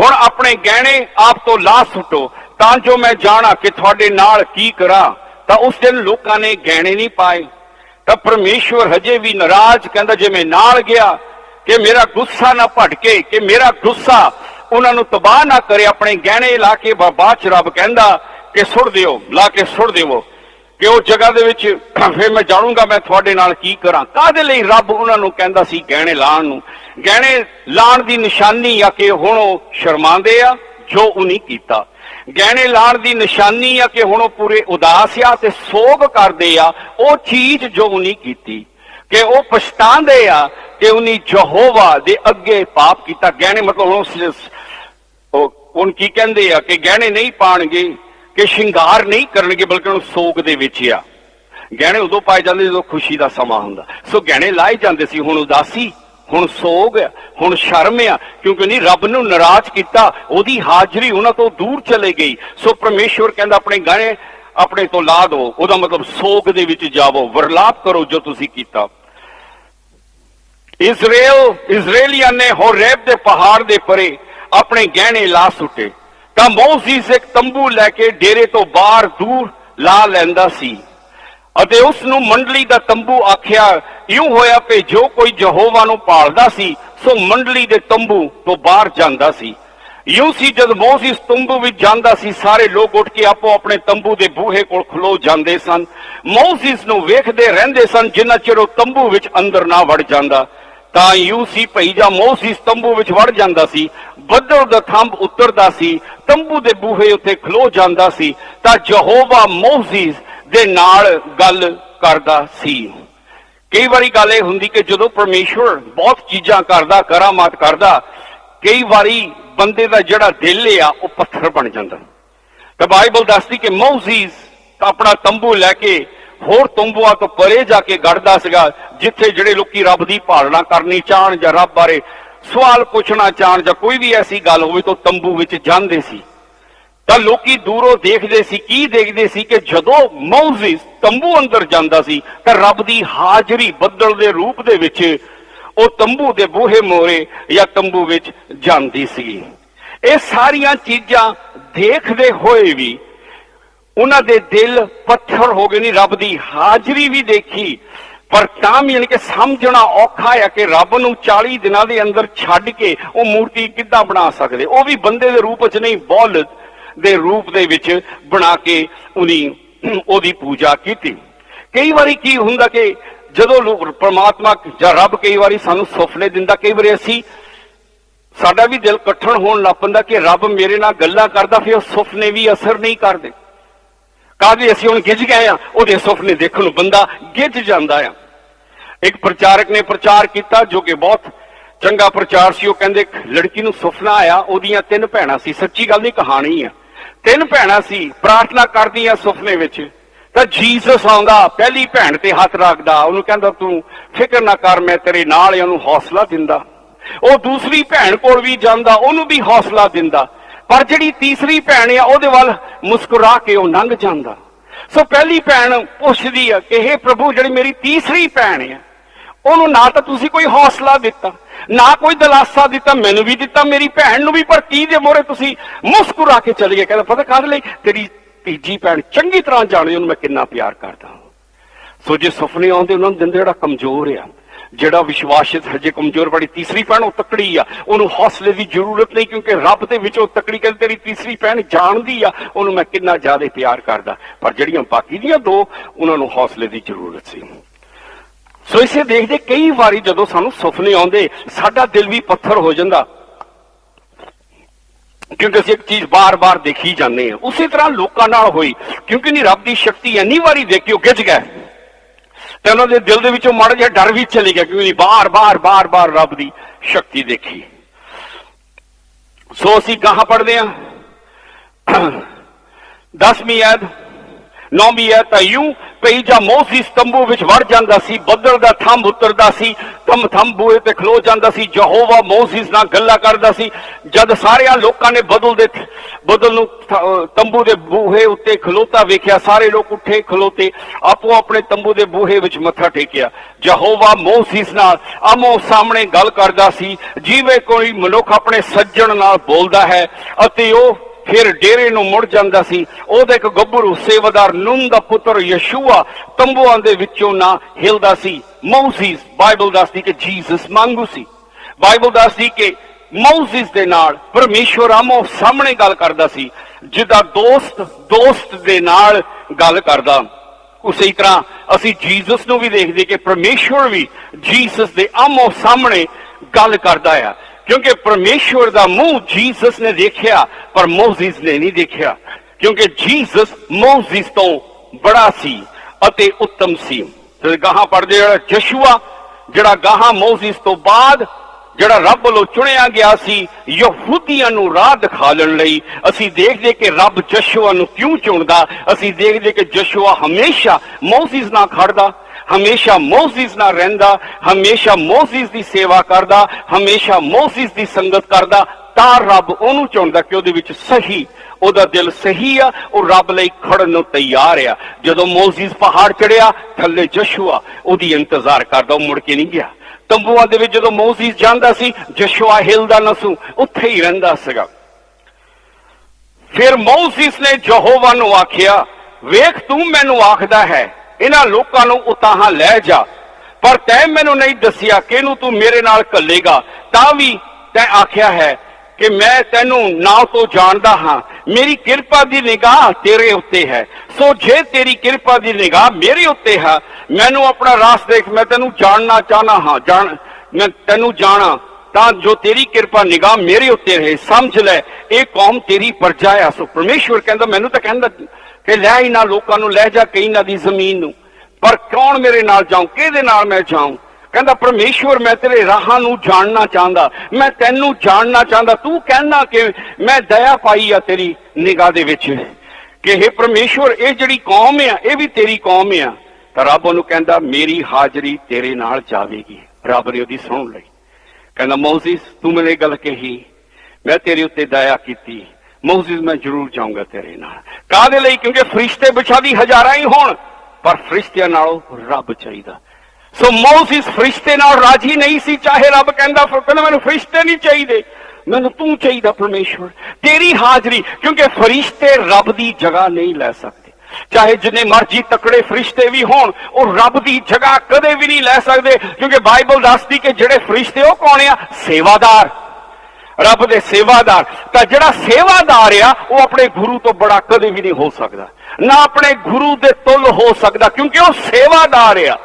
ਹੁਣ ਆਪਣੇ ਗਹਿਣੇ ਆਪ ਤੋਂ ਲਾ ਸੁੱਟੋ, ਤਾਂ ਜੋ ਮੈਂ ਜਾਣਾ ਕਿ ਤੁਹਾਡੇ ਨਾਲ ਕੀ ਕਰਾਂ। ਤਾਂ ਉਸ ਦਿਨ ਲੋਕਾਂ ਨੇ ਗਹਿਣੇ ਨਹੀਂ ਪਾਏ। ਤਾਂ ਪਰਮੇਸ਼ਵਰ ਹਜੇ ਵੀ ਨਾਰਾਜ਼, ਕਹਿੰਦਾ, ਜੇ ਮੈਂ ਨਾਲ ਗਿਆ, ਕਿ ਮੇਰਾ ਗੁੱਸਾ ਨਾ ਭਟਕੇ, ਕਿ ਮੇਰਾ ਗੁੱਸਾ ਉਹਨਾਂ ਨੂੰ ਤਬਾਹ ਨਾ ਕਰੇ, ਆਪਣੇ ਗਹਿਣੇ ਲਾ ਕੇ ਬਾਬਾ ਚ ਰੱਬ ਕਹਿੰਦਾ ਕਿ ਸੁੱਟ ਦਿਓ, ਲਾ ਕੇ ਸੁੱਟ ਦਿਓ ਕਿ ਉਹ ਜਗ੍ਹਾ ਦੇ ਵਿੱਚ ਫਿਰ ਮੈਂ ਜਾਣੂਗਾ ਮੈਂ ਤੁਹਾਡੇ ਨਾਲ ਕੀ ਕਰਾਂ। ਕਾਦੇ ਲਈ ਰੱਬ ਉਹਨਾਂ ਨੂੰ ਕਹਿੰਦਾ ਸੀ ਗਹਿਣੇ ਲਾਣ ਨੂੰ? ਗਹਿਣੇ ਲਾਣ ਦੀ ਨਿਸ਼ਾਨੀ ਆ ਕਿ ਹੁਣ ਉਹ ਸ਼ਰਮਾਉਂਦੇ ਆ, ਜੋ ਉਹਨੇ ਕੀਤਾ। ਗਹਿਣੇ ਲਾਣ ਦੀ ਨਿਸ਼ਾਨੀ ਆ ਕਿ ਹੁਣ ਉਹ ਪੂਰੇ ਉਦਾਸ ਆ ਤੇ ਸੋਗ ਕਰਦੇ ਆ, ਉਹ ਚੀਜ਼ ਜੋ ਉਹਨੇ ਕੀਤੀ। ਕਿ ਉਹ ਪਛਤਾਉਂਦੇ ਆ ਕਿ ਉਹਨੇ ਯਹੋਵਾ ਦੇ ਅੱਗੇ ਪਾਪ ਕੀਤਾ। ਗਹਿਣੇ ਮਤਲਬ ਹੁਣ ਉਹ ਹੁਣ ਕੀ ਕਹਿੰਦੇ ਆ ਕਿ ਗਹਿਣੇ ਨਹੀਂ ਪਾਣਗੇ ਕਿ ਸ਼ਿੰਗਾਰ ਨਹੀਂ ਕਰਨਗੇ ਬਲਕਿ ਉਹਨੂੰ ਸੋਗ ਦੇ ਵਿੱਚ ਆ। ਗਹਿਣੇ ਉਦੋਂ ਪਾਏ ਜਾਂਦੇ ਜਦੋਂ ਖੁਸ਼ੀ ਦਾ ਸਮਾਂ ਹੁੰਦਾ। ਸੋ ਗਹਿਣੇ ਲਾਏ ਜਾਂਦੇ ਸੀ, ਹੁਣ ਉਦਾਸੀ, ਹੁਣ ਸੋਗ ਆ ਹੁਣ ਸ਼ਰਮ ਆ, ਕਿਉਂਕਿ ਨਹੀਂ ਰੱਬ ਨੂੰ ਨਾਰਾਜ਼ ਕੀਤਾ, ਉਹਦੀ ਹਾਜ਼ਰੀ ਉਹਨਾਂ ਤੋਂ ਦੂਰ ਚਲੇ ਗਈ। ਸੋ ਪਰਮੇਸ਼ਵਰ ਕਹਿੰਦਾ, ਆਪਣੇ ਗਹਿਣੇ ਆਪਣੇ ਤੋਂ ਲਾ ਦੋ ਉਹਦਾ ਮਤਲਬ ਸੋਗ ਦੇ ਵਿੱਚ ਜਾਵੋ, ਵਰਲਾਪ ਕਰੋ ਜੋ ਤੁਸੀਂ ਕੀਤਾ। ਇਜ਼ਰਾਈਲ ਇਜ਼ਰਾਈਲੀਆਂ ਨੇ ਹੋਰ ਹੋਰੇਬ ਦੇ ਪਹਾੜ ਦੇ ਪਰੇ ਆਪਣੇ ਗਹਿਣੇ ਲਾ ਸੁੱਟੇ। ਤਾਂ ਮੋਜ਼ਿਸ ਇੱਕ ਤੰਬੂ ਲੈ ਕੇ ਡੇਰੇ ਤੋਂ ਬਾਹਰ ਦੂਰ ਲਾ ਲੈਂਦਾ ਸੀ। ਅਤੇ ਉਸ ਨੂੰ ਮੰਡਲੀ ਦਾ ਤੰਬੂ ਆਖਿਆ, ਇਉਂ ਹੋਇਆ ਕਿ ਜੋ ਕੋਈ ਯਹੋਵਾ ਨੂੰ ਪਾਲਦਾ ਸੀ, ਸੋ ਮੰਡਲੀ ਦੇ ਤੰਬੂ ਤੋਂ ਬਾਹਰ ਜਾਂਦਾ ਸੀ। ਇਉਂ ਸੀ ਜਦ ਮੋਜ਼ਿਸ ਤੰਬੂ ਵਿੱਚ ਜਾਂਦਾ ਸੀ, ਸਾਰੇ ਲੋਕ ਉੱਠ ਕੇ ਆਪੋ ਆਪਣੇ ਤੰਬੂ ਦੇ ਬੂਹੇ ਕੋਲ ਖਲੋ ਜਾਂਦੇ ਸਨ। ਮੋਜ਼ਿਸ ਨੂੰ ਵੇਖਦੇ ਰਹਿੰਦੇ ਸਨ, ਜਿੰਨਾ ਚਿਰ ਉਹ ਤੰਬੂ ਵਿੱਚ ਅੰਦਰ ਨਾ ਵੜ ਜਾਂਦਾ। ਤਾਂ ਯੂ ਸੀ ਭਈ ਜਾਂ ਮੋਜ਼ਿਸ ਤੰਬੂ ਵਿੱਚ ਵੜ ਜਾਂਦਾ ਸੀ ਬੱਦਲ ਦਾ ਥੰਬ ਉਤਰਦਾ ਸੀ, ਤੰਬੂ ਦੇ ਬੂਹੇ ਉੱਤੇ ਖਲੋ ਜਾਂਦਾ ਸੀ, ਤਾਂ ਯਹੋਵਾ ਮੋਜ਼ਿਸ ਦੇ ਨਾਲ ਗੱਲ ਕਰਦਾ ਸੀ। ਕਈ ਵਾਰੀ ਗੱਲ ਇਹ ਹੁੰਦੀ ਕਿ ਜਦੋਂ ਪਰਮੇਸ਼ਵਰ ਬਹੁਤ ਚੀਜ਼ਾਂ ਕਰਦਾ, ਕਰਾਮਾਤ ਕਰਦਾ, ਕਈ ਵਾਰੀ ਬੰਦੇ ਦਾ ਜਿਹੜਾ ਦਿਲ ਆ, ਉਹ ਪੱਥਰ ਬਣ ਜਾਂਦਾ। ਤਾਂ ਬਾਈਬਲ ਦੱਸਦੀ ਕਿ ਮੌਜ਼ੀਸ ਆਪਣਾ ਤੰਬੂ ਲੈ ਕੇ ਹੋਰ ਤੰਬੂਆਂ ਤੋਂ ਪਰੇ ਜਾ ਕੇ ਗੜਦਾ ਸੀਗਾ, ਜਿੱਥੇ ਜਿਹੜੇ ਲੋਕੀ ਰੱਬ ਦੀ ਪਾਲਣਾ ਕਰਨੀ ਚਾਹਣ ਜਾਂ ਰੱਬ ਬਾਰੇ ਸਵਾਲ ਪੁੱਛਣਾ ਚਾਹਣ ਜਾਂ ਕੋਈ ਵੀ ਐਸੀ ਗੱਲ ਹੋਵੇ ਤਾਂ ਤੰਬੂ ਵਿੱਚ ਜਾਂਦੇ ਸੀ। ਤਾਂ ਲੋਕੀ ਦੂਰੋਂ ਦੇਖਦੇ ਸੀ, ਕੀ ਦੇਖਦੇ ਸੀ ਕਿ ਜਦੋਂ ਮੌਜ਼ਿਸ ਤੰਬੂ ਅੰਦਰ ਜਾਂਦਾ ਸੀ, ਤਾਂ ਰੱਬ ਦੀ ਹਾਜ਼ਰੀ ਬੱਦਲ ਦੇ ਰੂਪ ਦੇ ਵਿੱਚ ਉਹ ਤੰਬੂ ਦੇ ਬੂਹੇ ਮੋਰੇ ਜਾਂ ਤੰਬੂ ਵਿੱਚ ਜਾਂਦੀ ਸੀ। ਇਹ ਸਾਰੀਆਂ ਚੀਜ਼ਾਂ ਦੇਖਦੇ ਹੋਏ ਵੀ ਉਹਨਾਂ ਦੇ ਦਿਲ ਪੱਥਰ ਹੋ ਗਏ ਨਹੀਂ ਰੱਬ ਦੀ ਹਾਜ਼ਰੀ ਵੀ ਦੇਖੀ ਪਰ ਤਾਂ ਵੀ ਯਾਨੀ ਕਿ ਸਮਝਣਾ ਔਖਾ ਹੈ ਕਿ ਰੱਬ ਨੂੰ 40 ਦਿਨਾਂ ਦੇ ਅੰਦਰ ਛੱਡ ਕੇ ਉਹ ਮੂਰਤੀ ਕਿੱਦਾਂ ਬਣਾ ਸਕਦੇ? ਉਹ ਵੀ ਬੰਦੇ ਦੇ ਰੂਪ 'ਚ ਨਹੀਂ ਬੌਲਦ ਦੇ ਰੂਪ ਦੇ ਵਿੱਚ ਬਣਾ ਕੇ ਉਹਦੀ ਉਹਦੀ ਪੂਜਾ ਕੀਤੀ। ਕਈ ਵਾਰੀ ਕੀ ਹੁੰਦਾ ਕਿ ਜਦੋਂ ਲੋਕ ਪ੍ਰਮਾਤਮਾ ਜਾਂ ਰੱਬ ਕਈ ਵਾਰੀ ਸਾਨੂੰ ਸੁਪਨੇ ਦਿੰਦਾ, ਕਈ ਵਾਰੀ ਅਸੀਂ ਸਾਡਾ ਵੀ ਦਿਲ ਇਕੱਠਣ ਹੋਣ ਲੱਗ ਪੈਂਦਾ ਕਿ ਰੱਬ ਮੇਰੇ ਨਾਲ ਗੱਲਾਂ ਕਰਦਾ, ਫਿਰ ਉਹ ਸੁਪਨੇ ਵੀ ਅਸਰ ਨਹੀਂ ਕਰਦੇ। ਕਾਹਦੇ ਅਸੀਂ ਹੁਣ ਗਿੱਜ ਗਏ ਆ ਉਹਦੇ ਸੁਪਨੇ ਦੇਖਣ ਨੂੰ ਬੰਦਾ ਗਿੱਜ ਜਾਂਦਾ ਆ। ਇੱਕ ਪ੍ਰਚਾਰਕ ਨੇ ਪ੍ਰਚਾਰ ਕੀਤਾ ਜੋ ਕਿ ਬਹੁਤ ਚੰਗਾ ਪ੍ਰਚਾਰ ਸੀ। ਉਹ ਕਹਿੰਦੇ, ਲੜਕੀ ਨੂੰ ਸੁਪਨਾ ਆਇਆ, ਉਹਦੀਆਂ ਤਿੰਨ ਭੈਣਾਂ ਸੀ। ਸੱਚੀ ਗੱਲ ਨਹੀਂ, ਕਹਾਣੀ ਆ। ਤਿੰਨ ਭੈਣਾਂ ਸੀ, ਪ੍ਰਾਰਥਨਾ ਕਰਦੀਆਂ ਸੁਪਨੇ ਵਿੱਚ। ਤਾਂ ਜੀਸਸ ਆਉਂਦਾ, ਪਹਿਲੀ ਭੈਣ ਤੇ ਹੱਥ ਰੱਖਦਾ। ਉਹਨੂੰ ਕਹਿੰਦਾ, ਤੂੰ ਫਿਕਰ ਨਾ ਕਰ, ਮੈਂ ਤੇਰੇ ਨਾਲ ਉਹਨੂੰ ਹੌਸਲਾ ਦਿੰਦਾ। ਉਹ ਦੂਸਰੀ ਭੈਣ ਕੋਲ ਵੀ ਜਾਂਦਾ, ਉਹਨੂੰ ਵੀ ਹੌਸਲਾ ਦਿੰਦਾ। ਪਰ ਜਿਹੜੀ ਤੀਸਰੀ ਭੈਣ ਆ, ਉਹਦੇ ਵੱਲ ਮੁਸਕਰਾ ਕੇ ਉਹ ਲੰਘ ਜਾਂਦਾ। ਸੋ ਪਹਿਲੀ ਭੈਣ ਪੁੱਛਦੀ ਆ ਕਿ हे ਪ੍ਰਭੂ, ਜਿਹੜੀ ਮੇਰੀ ਤੀਸਰੀ ਭੈਣ ਆ, ਉਹਨੂੰ ਨਾ ਤਾਂ ਤੁਸੀਂ ਕੋਈ ਹੌਸਲਾ ਦਿੱਤਾ, ਨਾ ਕੋਈ ਦਲਾਸਾ ਦਿੱਤਾ, ਮੈਨੂੰ ਵੀ ਦਿੱਤਾ ਮੇਰੀ ਭੈਣ ਨੂੰ ਵੀ, ਪਰ ਕੀ ਦੇ ਮੋਰੇ ਤੁਸੀਂ ਮੁਸਕਰਾ ਕੇ ਚਲੇ ਗਏ? ਕਹਿੰਦਾ ਪਤਾ ਕਾਹਦੇ ਲਈ, ਤੇਰੀ ਤੀਜੀ ਭੈਣ ਚੰਗੀ ਤਰ੍ਹਾਂ ਜਾਣਦੀ ਉਹਨੂੰ ਮੈਂ ਕਿੰਨਾ ਪਿਆਰ ਕਰਦਾ ਸੋ ਜੇ ਸੁਪਨੇ ਆਉਂਦੇ, ਉਹਨਾਂ ਨੂੰ ਦਿੰਦੇ ਜਿਹੜਾ ਕਮਜ਼ੋਰ ਆ ਜਿਹੜਾ ਵਿਸ਼ਵਾਸਿਤ ਹਜੇ ਕਮਜ਼ੋਰ ਵਾਲੀ ਤੀਸਰੀ ਭੈਣ ਉਹ ਤਕੜੀ ਆ, ਉਹਨੂੰ ਹੌਸਲੇ ਦੀ ਜ਼ਰੂਰਤ ਨਹੀਂ ਕਿਉਂਕਿ ਰੱਬ ਦੇ ਵਿੱਚ ਉਹ ਤਕੜੀ ਕਹਿੰਦੇ ਤੇਰੀ ਤੀਸਰੀ ਭੈਣ ਜਾਣਦੀ ਆ, ਉਹਨੂੰ ਮੈਂ ਕਿੰਨਾ ਜ਼ਿਆਦਾ ਪਿਆਰ ਕਰਦਾ। ਪਰ ਜਿਹੜੀਆਂ ਬਾਕੀ ਦੀਆਂ ਦੋ, ਉਹਨਾਂ ਨੂੰ ਹੌਸਲੇ ਦੀ ਜ਼ਰੂਰਤ ਸੀ। ਸੋ ਇਸੇ ਦੇਖਦੇ ਕਈ ਵਾਰੀ ਜਦੋਂ ਸਾਨੂੰ ਸੁਪਨੇ ਆਉਂਦੇ, ਸਾਡਾ ਦਿਲ ਵੀ ਪੱਥਰ ਹੋ ਜਾਂਦਾ। ਕਿਉਂਕਿ ਅਸੀਂ ਇੱਕ ਚੀਜ਼ ਬਾਰ-ਬਾਰ ਦੇਖੀ ਜਾਂਦੇ ਹਾਂ। ਉਸੇ ਤਰ੍ਹਾਂ ਲੋਕਾਂ ਨਾਲ ਹੋਈ, ਕਿਉਂਕਿ ਨਹੀਂ, ਰੱਬ ਦੀ ਸ਼ਕਤੀ ਇੰਨੀ ਵਾਰੀ ਦੇਖੀ, ਉਹ ਗਿੱਜ ਗਏ ਤੇ ਉਹਨਾਂ ਦੇ ਦਿਲ ਦੇ ਵਿੱਚੋਂ ਮਾੜਾ ਜਿਹਾ ਡਰ ਵੀ ਚਲੇ ਗਿਆ ਕਿਉਂਕਿ ਬਾਰ-ਬਾਰ ਬਾਰ-ਬਾਰ ਰੱਬ ਦੀ ਸ਼ਕਤੀ ਦੇਖੀ। ਸੋ ਅਸੀਂ ਕਹਾਂ ਪੜਦੇ ਹਾਂ। ਦਸਵੀਂ ਐਦ ਨੌਵੀਂ ਐਦ ਪਈ ਜਾ ਮੋਸਿਸ ਤੰਬੂ ਵਿੱਚ ਵੜ ਜਾਂਦਾ ਸੀ, ਬੱਦਲ ਦਾ ਥੰਬ ਉਤਰਦਾ ਸੀ ਤੰਬ ਥੰਬ ਬੂਹੇ ਤੇ ਖਲੋ ਜਾਂਦਾ ਸੀ, ਯਹੋਵਾ ਮੋਸਿਸ ਨਾਲ ਗੱਲਾਂ ਕਰਦਾ ਸੀ। ਜਦ ਸਾਰਿਆਂ ਲੋਕਾਂ ਨੇ ਬਦਲ ਦੇ ਬਦਲ ਨੂੰ ਤੰਬੂ ਦੇ ਬੂਹੇ ਉੱਤੇ ਖਲੋਤਾ ਵੇਖਿਆ, ਸਾਰੇ ਲੋਕ ਉੱਠੇ ਖਲੋਤੇ, ਆਪੋ ਆਪਣੇ ਤੰਬੂ ਦੇ ਬੂਹੇ ਵਿੱਚ ਮੱਥਾ ਟੇਕਿਆ। ਯਹੋਵਾ ਮੋਸਿਸ ਨਾਲ ਆਮੋ ਸਾਹਮਣੇ ਗੱਲ ਕਰਦਾ ਸੀ, ਜਿਵੇਂ ਕੋਈ ਮਨੁੱਖ ਆਪਣੇ ਸੱਜਣ ਨਾਲ ਬੋਲਦਾ ਹੈ ਅਤੇ ਉਹ ਫਿਰ ਡੇਰੇ ਨੂੰ ਮੁੜ ਜਾਂਦਾ ਸੀ। ਉਹਦਾ ਇੱਕ ਗੱਭਰੂ ਸੇਵਾਦਾਰ ਨੂਨ ਦਾ ਪੁੱਤਰ ਯਸ਼ੂਆ ਤੰਬੂਆਂ ਦੇ ਵਿੱਚੋਂ ਨਾ ਹਿਲਦਾ ਸੀ। ਮੌਸੀਸ ਬਾਈਬਲ ਦੱਸਦੀ ਕਿ ਜੀਸਸ ਮੰਗੂ ਸੀ। ਬਾਈਬਲ ਦੱਸਦੀ ਕਿ ਮੌਸੀਸ ਦੇ ਨਾਲ ਪਰਮੇਸ਼ਵਰ ਆਮੋ ਸਾਹਮਣੇ ਗੱਲ ਕਰਦਾ ਸੀ ਜਿਹਦਾ ਦੋਸਤ ਦੋਸਤ ਦੇ ਨਾਲ ਗੱਲ ਕਰਦਾ। ਉਸੇ ਤਰ੍ਹਾਂ ਅਸੀਂ ਜੀਸਸ ਨੂੰ ਵੀ ਦੇਖਦੇ ਕਿ ਪਰਮੇਸ਼ਵਰ ਵੀ ਜੀਸਸ ਦੇ ਆਮੋ ਸਾਹਮਣੇ ਗੱਲ ਕਰਦਾ ਆ। ਕਿਉਂਕਿ ਪਰਮੇਸ਼ਵਰ ਦਾ ਮੂੰਹ ਜੀਸਸ ਨੇ ਦੇਖਿਆ, ਪਰ ਮੋਜ਼ਿਸ ਨੇ ਨਹੀਂ ਦੇਖਿਆ। ਕਿਉਂਕਿ ਜੀਸਸ ਮੋਜ਼ਿਸ ਤੋਂ ਬੜਾ ਸੀ ਅਤੇ ਉੱਤਮ ਸੀ। ਤੇ ਗਾਹਾਂ ਪੜਦੇ ਜਿਹੜਾ ਯਸ਼ੂਆ, ਜਿਹੜਾ ਗਾਹਾਂ ਮੋਜ਼ਿਸ ਤੋਂ ਬਾਅਦ ਜਿਹੜਾ ਰੱਬ ਵੱਲੋਂ ਚੁਣਿਆ ਗਿਆ ਸੀ, ਯਹੂਦੀਆਂ ਨੂੰ ਰਾਹ ਦਿਖਾਉਣ ਲਈ, ਅਸੀਂ ਦੇਖਦੇ ਕਿ ਰੱਬ ਯਸ਼ੂਆ ਨੂੰ ਕਿਉਂ ਚੁਣਦਾ? ਅਸੀਂ ਦੇਖਦੇ ਕਿ ਯਸ਼ੂਆ ਹਮੇਸ਼ਾ ਮੋਜ਼ਿਸ ਨਾਲ ਖੜਦਾ ਹਮੇਸ਼ਾ ਮੋਜ਼ਿਸ ਨਾਲ ਰਹਿੰਦਾ, ਹਮੇਸ਼ਾ ਮੋਜ਼ਿਸ ਦੀ ਸੇਵਾ ਕਰਦਾ, ਹਮੇਸ਼ਾ ਮੋਜ਼ਿਸ ਦੀ ਸੰਗਤ ਕਰਦਾ, ਤਾਂ ਰੱਬ ਉਹਨੂੰ ਚੁਣਦਾ ਕਿ ਉਹਦੇ ਵਿੱਚ ਸਹੀ, ਉਹਦਾ ਦਿਲ ਸਹੀ ਆ, ਉਹ ਰੱਬ ਲਈ ਖੜਨ ਨੂੰ ਤਿਆਰ ਆ। ਜਦੋਂ ਮੋਜ਼ਿਸ ਪਹਾੜ ਚੜਿਆ, ਥੱਲੇ ਜਸ਼ੂਆ ਉਹਦੀ ਇੰਤਜ਼ਾਰ ਕਰਦਾ, ਉਹ ਮੁੜ ਕੇ ਨਹੀਂ ਗਿਆ। ਤੰਬੂਆਂ ਦੇ ਵਿੱਚ ਜਦੋਂ ਮੋਜ਼ਿਸ ਜਾਂਦਾ ਸੀ ਜਸ਼ੂਆ ਹਿਲਦਾ ਨਸੂ ਉੱਥੇ ਹੀ ਰਹਿੰਦਾ ਸੀਗਾ। ਫਿਰ ਮੋਜ਼ਿਸ ਨੇ ਯਹੋਵਾ ਨੂੰ ਆਖਿਆ, ਵੇਖ ਤੂੰ ਮੈਨੂੰ ਆਖਦਾ ਹੈ ਇਹਨਾਂ ਲੋਕਾਂ ਨੂੰ ਉਤਾਹਾਂ ਲੈ ਜਾ। ਪਰ ਤੈਂ ਮੈਨੂੰ ਨਹੀਂ ਦੱਸਿਆ ਕਿਹਨੂੰ ਤੂੰ ਮੇਰੇ ਨਾਲ ਕੱਲੇਗਾ ਤਾਂ ਵੀ ਤੈਂ ਆਖਿਆ ਹੈ ਕਿ ਮੈਂ ਤੈਨੂੰ ਨਾਂ ਤੋਂ ਜਾਣਦਾ ਹਾਂ। ਮੇਰੀ ਕਿਰਪਾ ਦੀ ਨਿਗਾਹ ਤੇਰੇ ਉੱਤੇ ਹੈ। ਸੋ ਜੇ ਤੇਰੀ ਕਿਰਪਾ ਦੀ ਨਿਗਾਹ ਮੇਰੇ ਉੱਤੇ ਹੈ, ਮੈਨੂੰ ਆਪਣਾ ਰਾਸ ਦੇਖ ਮੈਂ ਤੈਨੂੰ ਜਾਣਨਾ ਚਾਹਨਾ ਹਾਂ। ਜਾਣ, ਮੈਂ ਤੈਨੂੰ ਜਾਣਾ। ਤਾਂ ਜੋ ਤੇਰੀ ਕਿਰਪਾ ਨਿਗਾਹ ਮੇਰੇ ਉੱਤੇ ਰਹੇ। ਸਮਝ ਲੈ, ਇਹ ਕੌਮ ਤੇਰੀ ਪਰਜਾ ਆ। ਸੋ ਪਰਮੇਸ਼ਵਰ ਕਹਿੰਦਾ, ਮੈਨੂੰ ਤਾਂ ਕਹਿੰਦਾ ਕਿ ਲੈ ਇਹਨਾਂ ਲੋਕਾਂ ਨੂੰ ਲੈ ਜਾ ਕੇ ਇਹਨਾਂ ਦੀ ਜ਼ਮੀਨ ਨੂੰ। ਪਰ ਕੌਣ ਮੇਰੇ ਨਾਲ ਜਾਉ ਕਿਹਦੇ ਨਾਲ ਮੈਂ ਜਾਉਂ ਕਹਿੰਦਾ, ਪਰਮੇਸ਼ਵਰ, ਮੈਂ ਤੇਰੇ ਰਾਹਾਂ ਨੂੰ ਜਾਣਨਾ ਚਾਹੁੰਦਾ। ਮੈਂ ਤੈਨੂੰ ਜਾਣਨਾ ਚਾਹੁੰਦਾ। ਤੂੰ ਕਹਿਣਾ ਕਿ ਮੈਂ ਦਇਆ ਪਾਈ ਆ ਤੇਰੀ ਨਿਗਾਹ ਦੇ ਵਿੱਚ। ਕਿ ਇਹ ਪਰਮੇਸ਼ਵਰ, ਇਹ ਜਿਹੜੀ ਕੌਮ ਆ, ਇਹ ਵੀ ਤੇਰੀ ਕੌਮ ਆ। ਤਾਂ ਰੱਬ ਉਹਨੂੰ ਕਹਿੰਦਾ, ਮੇਰੀ ਹਾਜ਼ਰੀ ਤੇਰੇ ਨਾਲ ਜਾਵੇਗੀ। ਰੱਬ ਨੇ ਉਹਦੀ ਸੁਣ ਲਈ। ਕਹਿੰਦਾ, ਮੋਜ਼ਿਸ, ਤੂੰ ਮੈਨੂੰ ਇਹ ਗੱਲ ਕਹੀ। ਮੈਂ ਤੇਰੇ ਉੱਤੇ ਦਇਆ ਕੀਤੀ। ਮੋਜ਼ਿਸ ਮੈਂ ਜ਼ਰੂਰ ਜਾਊਂਗਾ ਤੇਰੇ ਨਾਲ। ਕਾਹਦੇ ਲਈ? ਕਿਉਂਕਿ ਫਰਿਸ਼ਤੇ ਵਿਛਾਦੀ ਹਜ਼ਾਰਾਂ ਹੀ ਹੋਣ, ਪਰ ਫਰਿਸ਼ਤਿਆਂ ਨਾਲੋਂ ਰੱਬ ਚਾਹੀਦਾ। ਸੋ ਮੋਜ਼ਿਸ ਫਰਿਸ਼ਤੇ ਨਾਲ ਰਾਜੀ ਨਹੀਂ ਸੀ, ਚਾਹੇ ਰੱਬ ਕਹਿੰਦਾ ਕਹਿੰਦਾ ਮੈਨੂੰ ਫਰਿਸ਼ਤੇ ਨਹੀਂ ਚਾਹੀਦੇ। ਮੈਨੂੰ ਤੂੰ ਚਾਹੀਦਾ ਪਰਮੇਸ਼ਵਰ, ਤੇਰੀ ਹਾਜ਼ਰੀ, ਕਿਉਂਕਿ ਫਰਿਸ਼ਤੇ ਰੱਬ ਦੀ ਜਗ੍ਹਾ ਨਹੀਂ ਲੈ ਸਕਦੇ। ਚਾਹੇ ਜਿੰਨੇ ਮਰਜ਼ੀ ਤਕੜੇ ਫਰਿਸ਼ਤੇ ਵੀ ਹੋਣ, ਉਹ ਰੱਬ ਦੀ ਜਗ੍ਹਾ ਕਦੇ ਵੀ ਨਹੀਂ ਲੈ ਸਕਦੇ, ਕਿਉਂਕਿ ਬਾਈਬਲ ਦੱਸਦੀ ਕਿ ਜਿਹੜੇ ਫਰਿਸ਼ਤੇ ਉਹ ਕੌਣ ਆ? ਸੇਵਾਦਾਰ। ਰੱਬ ਦੇ ਸੇਵਾਦਾਰ। ਤਾਂ ਜਿਹੜਾ ਸੇਵਾਦਾਰ ਆ, ਉਹ ਆਪਣੇ ਗੁਰੂ ਤੋਂ ਬੜਾ ਕਦੇ ਵੀ ਨਹੀਂ ਹੋ ਸਕਦਾ। ਨਾ ਆਪਣੇ ਗੁਰੂ ਦੇ ਤੁਲ ਹੋ ਸਕਦਾ, ਕਿਉਂਕਿ ਉਹ ਸੇਵਾਦਾਰ ਆ।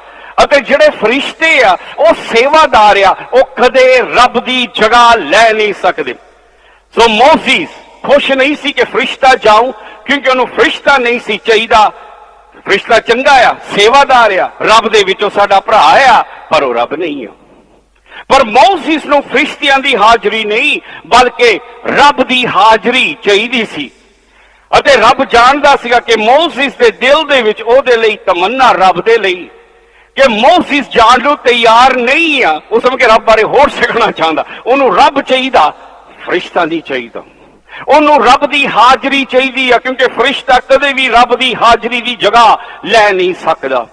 ਅਤੇ ਜਿਹੜੇ ਫਰਿਸ਼ਤੇ ਆ, ਉਹ ਸੇਵਾਦਾਰ ਆ, ਉਹ ਕਦੇ ਰੱਬ ਦੀ ਜਗ੍ਹਾ ਲੈ ਨਹੀਂ ਸਕਦੇ। ਸੋ ਮੋਸਿਸ ਖੁਸ਼ ਨਹੀਂ ਸੀ ਕਿ ਫਰਿਸ਼ਤਾ ਜਾਊ, ਕਿਉਂਕਿ ਉਹਨੂੰ ਫਰਿਸ਼ਤਾ ਨਹੀਂ ਸੀ ਚਾਹੀਦਾ। ਫਰਿਸ਼ਤਾ ਚੰਗਾ ਆ, ਸੇਵਾਦਾਰ ਆ, ਰੱਬ ਦੇ ਵਿੱਚੋਂ ਸਾਡਾ ਭਰਾ ਆ, ਪਰ ਉਹ ਰੱਬ ਨਹੀਂ ਆ। ਪਰ ਮੌਸਿਸ ਨੂੰ ਫਰਿਸ਼ਤਿਆਂ ਦੀ ਹਾਜ਼ਰੀ ਨਹੀਂ, ਬਲਕਿ ਰੱਬ ਦੀ ਹਾਜ਼ਰੀ ਚਾਹੀਦੀ ਸੀ। ਅਤੇ ਰੱਬ ਜਾਣਦਾ ਸੀਗਾ ਕਿ ਮੌਸਿਸ ਦੇ ਦਿਲ ਦੇ ਵਿੱਚ ਉਹਦੇ ਲਈ ਤਮੰਨਾ ਰੱਬ ਦੇ ਲਈ, ਕਿ ਮੌਸਿਸ ਜਾਣ ਨੂੰ ਤਿਆਰ ਨਹੀਂ ਆ। ਉਸ ਸਮੇਂ ਕਿ ਰੱਬ ਬਾਰੇ ਹੋਰ ਸਿੱਖਣਾ ਚਾਹੁੰਦਾ। ਉਹਨੂੰ ਰੱਬ ਚਾਹੀਦਾ, ਫਰਿਸ਼ਤਾ ਨਹੀਂ ਚਾਹੀਦਾ। ਉਹਨੂੰ ਰੱਬ ਦੀ ਹਾਜ਼ਰੀ ਚਾਹੀਦੀ ਆ, ਕਿਉਂਕਿ ਫਰਿਸ਼ਤਾ ਕਦੇ ਵੀ ਰੱਬ ਦੀ ਹਾਜ਼ਰੀ ਦੀ ਜਗ੍ਹਾ ਲੈ ਨਹੀਂ ਸਕਦਾ।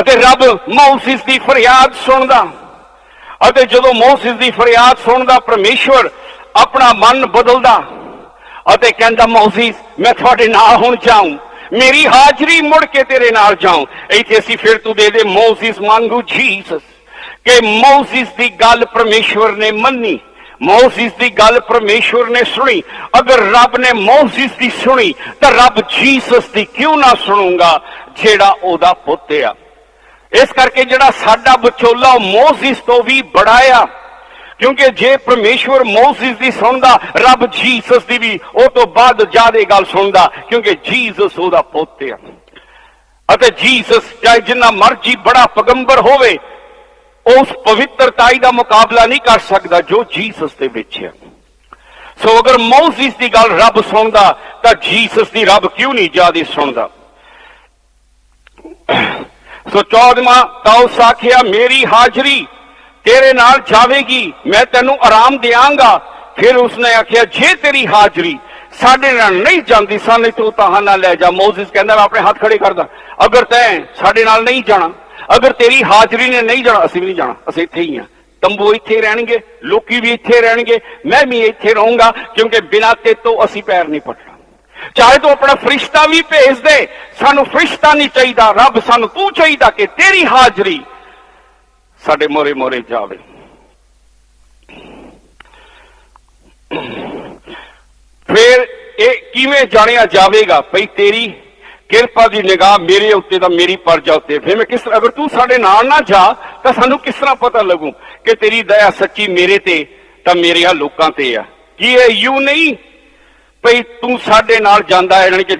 ਅਤੇ ਰੱਬ ਮੌਸਿਸ ਦੀ ਫਰਿਆਦ ਸੁਣਦਾ। ਅਤੇ ਜਦੋਂ ਮੌਸਿਸ ਦੀ ਫਰਿਆਦ ਸੁਣਦਾ ਪਰਮੇਸ਼ਵਰ ਆਪਣਾ ਮਨ ਬਦਲਦਾ ਅਤੇ ਕਹਿੰਦਾ, ਮੌਸਿਸ, ਮੈਂ ਤੁਹਾਡੇ ਨਾਲ ਹੁਣ ਜਾਉਂ ਮੇਰੀ ਹਾਜ਼ਰੀ ਮੁੜ ਕੇ ਤੇਰੇ ਨਾਲ ਜਾਉਂ ਇੱਥੇ ਅਸੀਂ ਫਿਰ ਤੂੰ ਦੇ ਦੇ ਮੌਸਿਸ ਮੰਗੂ ਜੀਸਸ, ਕਿ ਮੋਸਿਸ ਦੀ ਗੱਲ ਪਰਮੇਸ਼ਵਰ ਨੇ ਮੰਨੀ, ਮੋਸਿਸ ਦੀ ਗੱਲ ਪਰਮੇਸ਼ਵਰ ਨੇ ਸੁਣੀ। ਅਗਰ ਰੱਬ ਨੇ ਮੌਸਿਸ ਦੀ ਸੁਣੀ, ਤਾਂ ਰੱਬ ਜੀਸਸ ਦੀ ਕਿਉਂ ਨਾ ਸੁਣੂਗਾ, ਜਿਹੜਾ ਉਹਦਾ ਪੁੱਤ ਆ। ਇਸ ਕਰਕੇ ਜਿਹੜਾ ਸਾਡਾ ਵਿਚੋਲਾ ਉਹ ਮੋਸਿਸ ਤੋਂ ਵੀ ਬੜਾ ਆ ਕਿਉਂਕਿ ਜੇ ਪਰਮੇਸ਼ਵਰ ਮੋਸਿਸ ਦੀ ਸੁਣਦਾ, ਰੱਬ ਜੀਸਸ ਦੀ ਵੀ, ਉਹ ਤੋਂ ਬਾਅਦ ਜ਼ਿਆਦਾ ਗੱਲ ਸੁਣਦਾ, ਕਿਉਂਕਿ ਜੀਸਸ ਉਹਦਾ ਪੁੱਤ ਆ। ਅਤੇ ਜੀਸਸ ਚਾਹੇ ਜਿੰਨਾ ਮਰਜ਼ੀ ਬੜਾ ਪਗੰਬਰ ਹੋਵੇ, ਉਸ ਪਵਿੱਤਰਤਾਈ ਦਾ ਮੁਕਾਬਲਾ ਨਹੀਂ ਕਰ ਸਕਦਾ ਜੋ ਜੀਸਸ ਦੇ ਵਿੱਚ ਹੈ ਸੋ ਅਗਰ ਮੋਸਿਸ ਦੀ ਗੱਲ ਰੱਬ ਸੁਣਦਾ, ਤਾਂ ਜੀਸਸ ਦੀ ਰੱਬ ਕਿਉਂ ਨਹੀਂ ਜ਼ਿਆਦਾ ਸੁਣਦਾ? ਸੋ 14ਵਾਂ ਤਾਂ ਉਸ ਆਖਿਆ ਮੇਰੀ ਹਾਜ਼ਰੀ ਤੇਰੇ ਨਾਲ ਜਾਵੇਗੀ ਮੈਂ ਤੈਨੂੰ ਆਰਾਮ ਦਿਆਂਗਾ। ਫਿਰ ਉਸਨੇ ਆਖਿਆ, ਜੇ ਤੇਰੀ ਹਾਜ਼ਰੀ ਸਾਡੇ ਨਾਲ ਨਹੀਂ ਜਾਂਦੀ, ਸਾਨੂੰ ਤੂੰ ਤਾਂ ਨਾਲ ਲੈ ਜਾ। ਮੋਜ਼ਿਸ ਕਹਿੰਦਾ, ਮੈਂ ਆਪਣੇ ਹੱਥ ਖੜੇ ਕਰਦਾ। ਅਗਰ ਤੈਂ ਸਾਡੇ ਨਾਲ ਨਹੀਂ ਜਾਣਾ, ਅਗਰ ਤੇਰੀ ਹਾਜ਼ਰੀ ਨੇ ਨਹੀਂ ਜਾਣਾ, ਅਸੀਂ ਵੀ ਨਹੀਂ ਜਾਣਾ, ਅਸੀਂ ਇੱਥੇ ਹੀ ਆ ਤੰਬੂ ਇੱਥੇ ਰਹਿਣਗੇ, ਲੋਕੀ ਵੀ ਇੱਥੇ ਰਹਿਣਗੇ, ਮੈਂ ਵੀ ਇੱਥੇ ਰਹੂੰਗਾ, ਕਿਉਂਕਿ ਬਿਨਾਂ ਤੇ ਤੋਂ ਅਸੀਂ ਪੈਰ ਨਹੀਂ ਪਟਣਾ ਚਾਹੇ ਤੂੰ ਆਪਣਾ ਫਰਿਸ਼ਤਾ ਵੀ ਭੇਜ ਦੇ, ਸਾਨੂੰ ਫਰਿਸ਼ਤਾ ਨਹੀਂ ਚਾਹੀਦਾ, ਰੱਬ ਸਾਨੂੰ ਤੂੰ ਚਾਹੀਦਾ ਕਿ ਤੇਰੀ ਹਾਜ਼ਰੀ ਸਾਡੇ ਮੋਰੇ ਮੋਰੇ ਜਾਵੇ। ਫਿਰ ਇਹ ਕਿਵੇਂ ਜਾਣਿਆ ਜਾਵੇਗਾ? ਭਈ ਤੇਰੀ ਕਿਰਪਾ ਦੀ ਨਿਗਾਹ ਮੇਰੇ ਉੱਤੇ ਤਾਂ ਮੇਰੀ ਪਰਜਾ ਉੱਤੇ। ਫਿਰ ਮੈਂ ਕਿਸ ਤਰ੍ਹਾਂ ਅਗਰ ਤੂੰ ਸਾਡੇ ਨਾਲ ਨਾ ਜਾ, ਤਾਂ ਸਾਨੂੰ ਕਿਸ ਤਰ੍ਹਾਂ ਪਤਾ ਲੱਗੂ ਕਿ ਤੇਰੀ ਦਇਆ ਸੱਚੀ ਮੇਰੇ ਤੇ ਤਾਂ ਮੇਰੇ ਆ ਲੋਕਾਂ ਤੇ ਆ। ਕੀ ਇਹ ਯੂ ਨਹੀਂ? ਭਈ ਤੂੰ ਸਾਡੇ ਨਾਲ ਜਾਂਦਾ ਹੈ, ਯਾਨੀ ਕਿ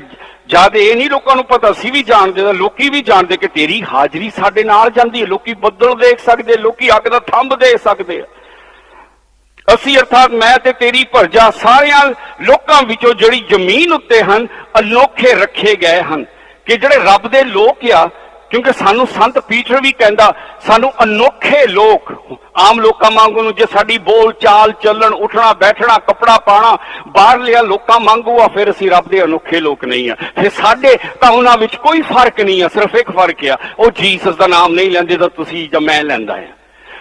ਜਦ ਇਹ ਨਹੀਂ ਲੋਕਾਂ ਨੂੰ ਪਤਾ ਸੀ ਵੀ ਜਾਣਦੇ ਤਾਂ ਲੋਕੀ ਵੀ ਜਾਣਦੇ ਕਿ ਤੇਰੀ ਹਾਜ਼ਰੀ ਸਾਡੇ ਨਾਲ ਜਾਂਦੀ ਹੈ। ਲੋਕੀ ਬੱਦਲ ਦੇਖ ਸਕਦੇ, ਲੋਕੀ ਅੱਗ ਦਾ ਥੰਬ ਦੇਖ ਸਕਦੇ ਆ। ਅਸੀਂ ਅਰਥਾਤ ਮੈਂ ਤੇ ਤੇਰੀ ਭਰਜਾ ਸਾਰਿਆਂ ਲੋਕਾਂ ਵਿੱਚੋਂ ਜਿਹੜੀ ਜ਼ਮੀਨ ਉੱਤੇ ਹਨ, ਅਨੋਖੇ ਰੱਖੇ ਗਏ ਹਨ ਕਿ ਜਿਹੜੇ ਰੱਬ ਦੇ ਲੋਕ ਆ ਕਿਉਂਕਿ ਸਾਨੂੰ ਸੰਤ ਪੀਟਰ ਵੀ ਕਹਿੰਦਾ, ਸਾਨੂੰ ਅਨੋਖੇ ਲੋਕ, ਆਮ ਲੋਕਾਂ ਵਾਂਗੂ ਨੂੰ ਜੇ ਸਾਡੀ ਬੋਲ ਚਾਲ ਚੱਲਣ, ਉੱਠਣਾ, ਬੈਠਣਾ, ਕੱਪੜਾ ਪਾਣਾ, ਬਾਹਰਲਿਆਂ ਲੋਕਾਂ ਵਾਂਗੂ ਆ, ਫਿਰ ਅਸੀਂ ਰੱਬ ਦੇ ਅਨੋਖੇ ਲੋਕ ਨਹੀਂ ਆ। ਫਿਰ ਸਾਡੇ ਤਾਂ ਉਹਨਾਂ ਵਿੱਚ ਕੋਈ ਫ਼ਰਕ ਨਹੀਂ ਆ, ਸਿਰਫ ਇੱਕ ਫ਼ਰਕ ਆ, ਉਹ ਜੀਸਸ ਦਾ ਨਾਮ ਨਹੀਂ ਲੈਂਦੇ ਤਾਂ ਤੁਸੀਂ ਜਾਂ ਮੈਂ ਲੈਂਦਾ ਆ।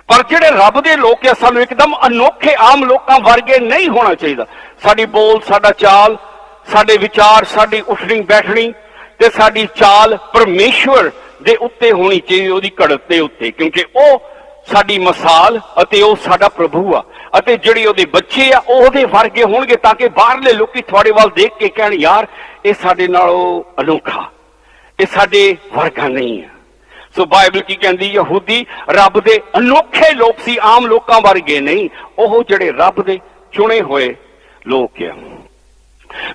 ਪਰ ਜਿਹੜੇ ਰੱਬ ਦੇ ਲੋਕ ਆ, ਸਾਨੂੰ ਇੱਕਦਮ ਅਨੋਖੇ ਆਮ ਲੋਕਾਂ ਵਰਗੇ ਨਹੀਂ ਹੋਣਾ ਚਾਹੀਦਾ। ਸਾਡੀ ਬੋਲ, ਸਾਡਾ ਚਾਲ, ਸਾਡੇ ਵਿਚਾਰ, ਸਾਡੀ ਉੱਠਣੀ, ਬੈਠਣੀ ਤੇ ਸਾਡੀ ਚਾਲ ਪਰਮੇਸ਼ਵਰ ਦੇ ਉੱਤੇ ਹੋਣੀ ਚਾਹੀਦੀ, ਉਹਦੀ ਘੜਤ ਦੇ ਉੱਤੇ, ਕਿਉਂਕਿ ਉਹ ਸਾਡੀ ਮਿਸਾਲ ਅਤੇ ਉਹ ਸਾਡਾ ਪ੍ਰਭੂ ਆ। ਅਤੇ ਜਿਹੜੇ ਉਹਦੇ ਬੱਚੇ ਆ, ਉਹ ਉਹਦੇ ਵਰਗੇ ਹੋਣਗੇ ਤਾਂ ਕਿ ਬਾਹਰਲੇ ਲੋਕੀ ਤੁਹਾਡੇ ਵੱਲ ਦੇਖ ਕੇ ਕਹਿਣ, ਯਾਰ, ਇਹ ਸਾਡੇ ਨਾਲੋਂ ਅਨੋਖਾ। ਇਹ ਸਾਡੇ ਵਰਗਾ ਨਹੀਂ ਆ। ਸੋ ਬਾਈਬਲ ਕੀ ਕਹਿੰਦੀ, ਯਹੂਦੀ ਰੱਬ ਦੇ ਅਨੋਖੇ ਲੋਕ ਸੀ, ਆਮ ਲੋਕਾਂ ਵਰਗੇ ਨਹੀਂ। ਉਹ ਜਿਹੜੇ ਰੱਬ ਦੇ ਚੁਣੇ ਹੋਏ ਲੋਕ ਆ।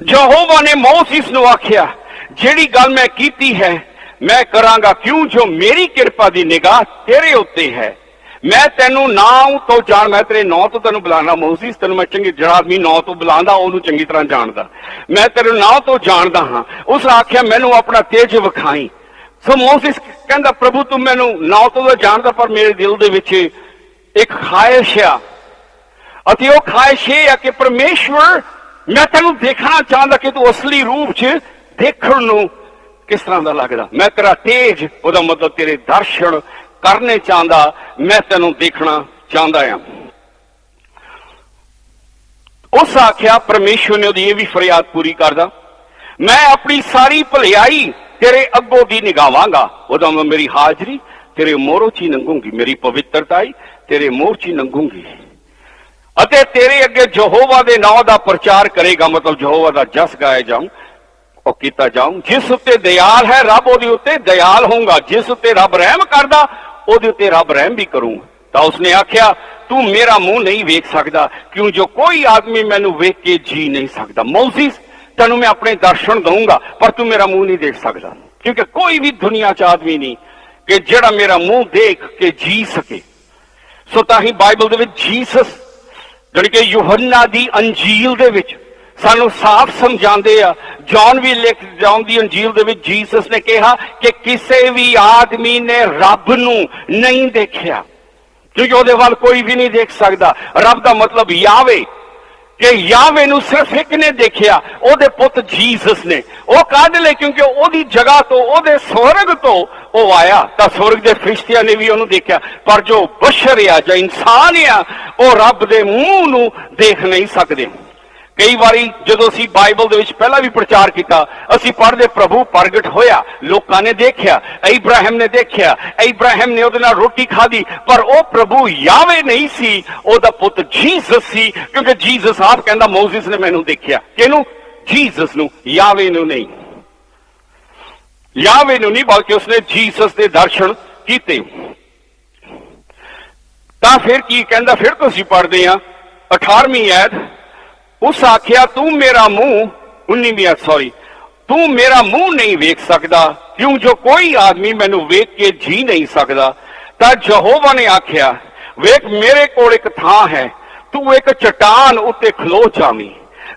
ਯਹੋਵਾ ਨੇ ਮੋਸਿਸ ਨੂੰ ਆਖਿਆ, ਜਿਹੜੀ ਗੱਲ ਮੈਂ ਕੀਤੀ ਹੈ ਮੈਂ ਕਰਾਂਗਾ ਕਿਉਂ ਜੋ ਮੇਰੀ ਕਿਰਪਾ ਦੀ ਨਿਗਾਹ ਤੇਰੇ ਉੱਤੇ ਹੈ? ਮੈਂ ਤੈਨੂੰ ਨਾਮ ਤੋਂ ਜਾਣ, ਮੈਂ ਤੇਰੇ ਨਾਂ ਤੋਂ ਤੈਨੂੰ ਬੁਲਾਣਾ ਮੋਸਿਸ ਤੈਨੂੰ ਮੈਂ ਚੰਗੀ ਜਿਹੜਾ ਆਦਮੀ ਨਾਂ ਤੋਂ ਬੁਲਾਉਂਦਾ, ਉਹਨੂੰ ਚੰਗੀ ਤਰ੍ਹਾਂ ਜਾਣਦਾ। ਮੈਂ ਤੇਰੇ ਨਾਂ ਤੋਂ ਜਾਣਦਾ ਹਾਂ। ਉਸ ਆਖਿਆ, ਮੈਨੂੰ ਆਪਣਾ ਤੇਜ ਵਿਖਾਈ। ਸੋ ਮੋਸਿਸ ਕਹਿੰਦਾ, ਪ੍ਰਭੂ, ਤੂੰ ਮੈਨੂੰ ਨਾਂ ਤੋਂ ਤਾਂ ਜਾਣਦਾ, ਪਰ ਮੇਰੇ ਦਿਲ ਦੇ ਵਿੱਚ ਇੱਕ ਖਾਹਿਸ਼ ਆ। ਅਤੇ ਉਹ ਖਾਹਿਸ਼ ਇਹ ਆ ਕਿ ਪਰਮੇਸ਼ਵਰ ਮੈਂ ਤੈਨੂੰ ਦੇਖਣਾ ਚਾਹੁੰਦਾ ਕਿ ਤੂੰ ਅਸਲੀ ਰੂਪ 'ਚ ਦੇਖਣ ਨੂੰ ਕਿਸ ਤਰ੍ਹਾਂ ਦਾ ਲੱਗਦਾ? ਮੈਂ ਤੇਰਾ ਤੇਜ, ਉਹਦਾ ਮਤਲਬ ਤੇਰੇ ਦਰਸ਼ਨ ਕਰਨੇ ਚਾਹੁੰਦਾ, ਮੈਂ ਤੈਨੂੰ ਦੇਖਣਾ ਚਾਹੁੰਦਾ ਆ। ਉਸ ਆਖਿਆ ਪਰਮੇਸ਼ਵਰ ਨੇ ਉਹਦੀ ਇਹ ਵੀ ਫਰਿਆਦ ਪੂਰੀ ਕਰਦਾ, ਮੈਂ ਆਪਣੀ ਸਾਰੀ ਭਲਾਈ ਤੇਰੇ ਅੱਗੋਂ ਦੀ ਨਿਗਾਵਾਂਗਾ। ਉਦੋਂ ਮੈਂ ਮੇਰੀ ਹਾਜ਼ਰੀ, ਤੇਰੇ ਮੋਹਰੋਂ ਚ ਹੀ ਲੰਘੂੰਗੀ ਮੇਰੀ ਪਵਿੱਤਰਤਾਈ ਤੇਰੇ ਮੋਹਰ ਚ ਹੀ ਲੰਘੂੰਗੀ ਅਤੇ ਤੇਰੇ ਅੱਗੇ ਯਹੋਵਾ ਦੇ ਨਾਮ ਦਾ ਪ੍ਰਚਾਰ ਕਰੇਗਾ, ਮਤਲਬ ਯਹੋਵਾ ਦਾ ਜਸ ਗਾਇਆ ਜਾਊ। ਉਹ ਕੀਤਾ ਜਾਊ। ਜਿਸ ਉੱਤੇ ਦਿਆਲ ਹੈ, ਰੱਬ ਉਹਦੇ ਉੱਤੇ ਦਿਆਲ ਹੋਊਗਾ। ਜਿਸ ਉੱਤੇ ਰੱਬ ਰਹਿਮ ਕਰਦਾ, ਉਹਦੇ ਉੱਤੇ ਰੱਬ ਰਹਿਮ ਵੀ ਕਰੂੰਗਾ। ਤਾਂ ਉਸਨੇ ਆਖਿਆ, ਤੂੰ ਮੇਰਾ ਮੂੰਹ ਨਹੀਂ ਵੇਖ ਸਕਦਾ, ਕਿਉਂ ਜੋ ਕੋਈ ਆਦਮੀ ਮੈਨੂੰ ਵੇਖ ਕੇ ਜੀ ਨਹੀਂ ਸਕਦਾ? ਮੌਸਿਸ, ਤੈਨੂੰ ਮੈਂ ਆਪਣੇ ਦਰਸ਼ਨ ਦਊਂਗਾ, ਪਰ ਤੂੰ ਮੇਰਾ ਮੂੰਹ ਨਹੀਂ ਦੇਖ ਸਕਦਾ। ਕਿਉਂਕਿ ਕੋਈ ਵੀ ਦੁਨੀਆ 'ਚ ਆਦਮੀ ਨਹੀਂ ਕਿ ਜਿਹੜਾ ਮੇਰਾ ਮੂੰਹ ਦੇਖ ਕੇ ਜੀ ਸਕੇ। ਸੋ ਤਾਂ ਹੀ ਬਾਈਬਲ ਦੇ ਵਿੱਚ ਜੀਸਸ ਜਿਹੜੀ ਕਿ ਯੋਹੰਨਾ ਦੀ ਅੰਜੀਲ ਦੇ ਵਿੱਚ ਸਾਨੂੰ ਸਾਫ਼ ਸਮਝਾਉਂਦੇ ਆ ਜੌਨ ਵੀ ਲਿਖ ਜੌਨ ਦੀ ਅੰਜੀਲ ਦੇ ਵਿੱਚ ਜੀਸਸ ਨੇ ਕਿਹਾ ਕਿ ਕਿਸੇ ਵੀ ਆਦਮੀ ਨੇ ਰੱਬ ਨੂੰ ਨਹੀਂ ਦੇਖਿਆ। ਕਿਉਂਕਿ ਉਹਦੇ ਵੱਲ ਕੋਈ ਵੀ ਨਹੀਂ ਦੇਖ ਸਕਦਾ। ਰੱਬ ਦਾ ਮਤਲਬ ਯਾਵੇ ਕਿ ਯਾਵੇ ਨੂੰ ਸਿਰਫ ਇੱਕ ਨੇ ਦੇਖਿਆ, ਉਹਦੇ ਪੁੱਤ ਜੀਸਸ ਨੇ। ਉਹ ਕੱਢ ਲਈ ਕਿਉਂਕਿ ਉਹਦੀ ਜਗ੍ਹਾ ਤੋਂ, ਉਹਦੇ ਸਵਰਗ ਤੋਂ ਉਹ ਆਇਆ। ਤਾਂ ਸਵਰਗ ਦੇ ਫਰਿਸ਼ਤਿਆਂ ਨੇ ਵੀ ਉਹਨੂੰ ਦੇਖਿਆ। ਪਰ ਜੋ ਬਸ਼ਰ ਆ ਜਾਂ ਇਨਸਾਨ ਆ, ਉਹ ਰੱਬ ਦੇ ਮੂੰਹ ਨੂੰ ਦੇਖ ਨਹੀਂ ਸਕਦੇ। ਕਈ ਵਾਰੀ ਜਦੋਂ ਅਸੀਂ ਬਾਈਬਲ ਦੇ ਵਿੱਚ ਪਹਿਲਾਂ ਵੀ ਪ੍ਰਚਾਰ ਕੀਤਾ, ਅਸੀਂ ਪੜ੍ਹਦੇ ਪ੍ਰਭੂ ਪ੍ਰਗਟ ਹੋਇਆ, ਲੋਕਾਂ ਨੇ ਦੇਖਿਆ, ਇਬਰਾਹਿਮ ਨੇ ਦੇਖਿਆ, ਇਬਰਾਹਿਮ ਨੇ ਉਹਦੇ ਨਾਲ ਰੋਟੀ ਖਾਧੀ, ਪਰ ਉਹ ਪ੍ਰਭੂ ਯਾਵੇ ਨਹੀਂ ਸੀ, ਉਹਦਾ ਪੁੱਤ ਜੀਸਸ ਸੀ, ਕਿਉਂਕਿ ਜੀਸਸ ਆਪ ਕਹਿੰਦਾ ਮੋਜ਼ਿਸ ਨੇ ਮੈਨੂੰ ਦੇਖਿਆ। ਕਿਹਨੂੰ? ਜੀਸਸ ਨੂੰ ਯਾਵੇ ਨੂੰ ਨਹੀਂ। ਯਾਵੇ ਨੂੰ ਨਹੀਂ, ਬਲਕਿ ਉਸਨੇ ਜੀਸਸ ਦੇ ਦਰਸ਼ਨ ਕੀਤੇ। ਤਾਂ ਫਿਰ ਕੀ ਕਹਿੰਦਾ, ਫਿਰ ਤੁਸੀਂ ਪੜ੍ਹਦੇ ਆ 18ਵੀਂ ਐਤ ਉਸ ਆਖਿਆ, ਤੂੰ ਮੇਰਾ ਮੂੰਹ 19ਵੀਂ ਐਤ ਸੌਰੀ ਤੂੰ ਮੇਰਾ ਮੂੰਹ ਨਹੀਂ ਵੇਖ ਸਕਦਾ, ਕਿਉਂ ਜੋ ਕੋਈ ਆਦਮੀ ਮੈਨੂੰ ਵੇਖ ਕੇ ਜੀ ਨਹੀਂ ਸਕਦਾ? ਤਾਂ ਯਹੋਵਾ ਨੇ ਆਖਿਆ, ਵੇਖ, ਮੇਰੇ ਕੋਲ ਇੱਕ ਥਾਂ ਹੈ, ਤੂੰ ਇੱਕ ਚਟਾਨ ਉੱਤੇ ਖਲੋ ਜਾਵੀਂ।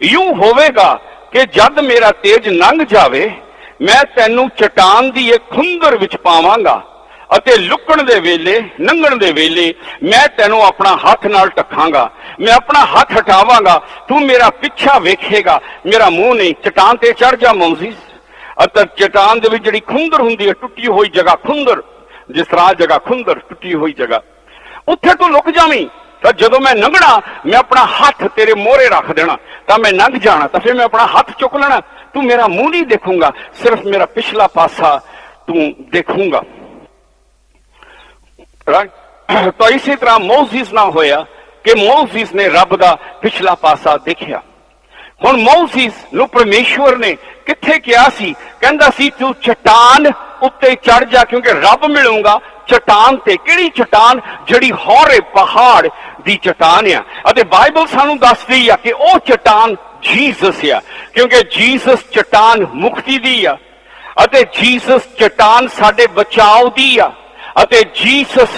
ਯੂੰ ਹੋਵੇਗਾ ਕਿ ਜਦ ਮੇਰਾ ਤੇਜ ਲੰਘ ਜਾਵੇ, ਮੈਂ ਤੈਨੂੰ ਚਟਾਨ ਦੀ ਇੱਕ ਖੁੰਦਰ ਵਿੱਚ ਪਾਵਾਂਗਾ। ਅਤੇ ਲੁਕਣ ਦੇ ਵੇਲੇ ਲੰਘਣ ਦੇ ਵੇਲੇ ਮੈਂ ਤੈਨੂੰ ਆਪਣਾ ਹੱਥ ਨਾਲ ਟੱਕਾਂਗਾ ਮੈਂ ਆਪਣਾ ਹੱਥ ਹਟਾਵਾਂਗਾ। ਤੂੰ ਮੇਰਾ ਪਿੱਛਾ ਵੇਖੇਗਾ। ਮੇਰਾ ਮੂੰਹ ਨਹੀਂ, ਚਟਾਨ ਤੇ ਚੜ ਜਾ ਮੌਜ਼ੀਸ ਅਤੇ ਚਟਾਨ ਦੇ ਵਿੱਚ ਜਿਹੜੀ ਖੁੰਦਰ ਹੁੰਦੀ ਹੈ, ਟੁੱਟੀ ਹੋਈ ਜਗ੍ਹਾ ਖੁੰਦਰ। ਜਿਸ ਤਰ੍ਹਾਂ ਜਗ੍ਹਾ ਖੁੰਦਰ, ਟੁੱਟੀ ਹੋਈ ਜਗ੍ਹਾ। ਉੱਥੇ ਤੂੰ ਲੁਕ ਜਾਵੀਂ। ਤਾਂ ਜਦੋਂ ਮੈਂ ਲੰਘਣਾ ਮੈਂ ਆਪਣਾ ਹੱਥ ਤੇਰੇ ਮੋਹਰੇ ਰੱਖ ਦੇਣਾ। ਤਾਂ ਮੈਂ ਲੰਘ ਜਾਣਾ। ਤਾਂ ਫਿਰ ਮੈਂ ਆਪਣਾ ਹੱਥ ਚੁੱਕ ਲੈਣਾ। ਤੂੰ ਮੇਰਾ ਮੂੰਹ ਨਹੀਂ ਦੇਖੂੰਗਾ। ਸਿਰਫ ਮੇਰਾ ਪਿਛਲਾ ਪਾਸਾ ਤੂੰ ਦੇਖੂੰਗਾ। ਰਾਈਟ ਤਾਂ ਇਸੇ ਤਰ੍ਹਾਂ ਮੋਜ਼ਿਸ ਨਾਲ ਹੋਇਆ ਕਿ ਮੋਜ਼ਿਸ ਨੇ ਰੱਬ ਦਾ ਪਿਛਲਾ ਪਾਸਾ ਦੇਖਿਆ। ਹੁਣ ਮੋਜ਼ਿਸ ਨੂੰ ਪਰਮੇਸ਼ਵਰ ਨੇ ਕਿੱਥੇ ਕਿਹਾ ਸੀ? ਕਹਿੰਦਾ ਸੀ, ਤੂੰ ਚਟਾਨ ਉੱਤੇ ਚੜ ਜਾ, ਕਿਉਂਕਿ ਰੱਬ ਮਿਲੂਗਾ। ਚਟਾਨ ਤੇ ਕਿਹੜੀ ਚਟਾਨ? ਜਿਹੜੀ ਹੌਰੇ ਪਹਾੜ ਦੀ ਚਟਾਨ ਆ। ਅਤੇ ਬਾਈਬਲ ਸਾਨੂੰ ਦੱਸਦੀ ਆ ਕਿ ਉਹ ਚਟਾਨ ਜੀਸਸ ਆ, ਕਿਉਂਕਿ ਜੀਸਸ ਚਟਾਨ ਮੁਕਤੀ ਦੀ ਆ। ਅਤੇ ਜੀਸਸ ਚਟਾਨ ਸਾਡੇ ਬਚਾਓ ਦੀ ਆ। ਅਤੇ ਜੀਸਸ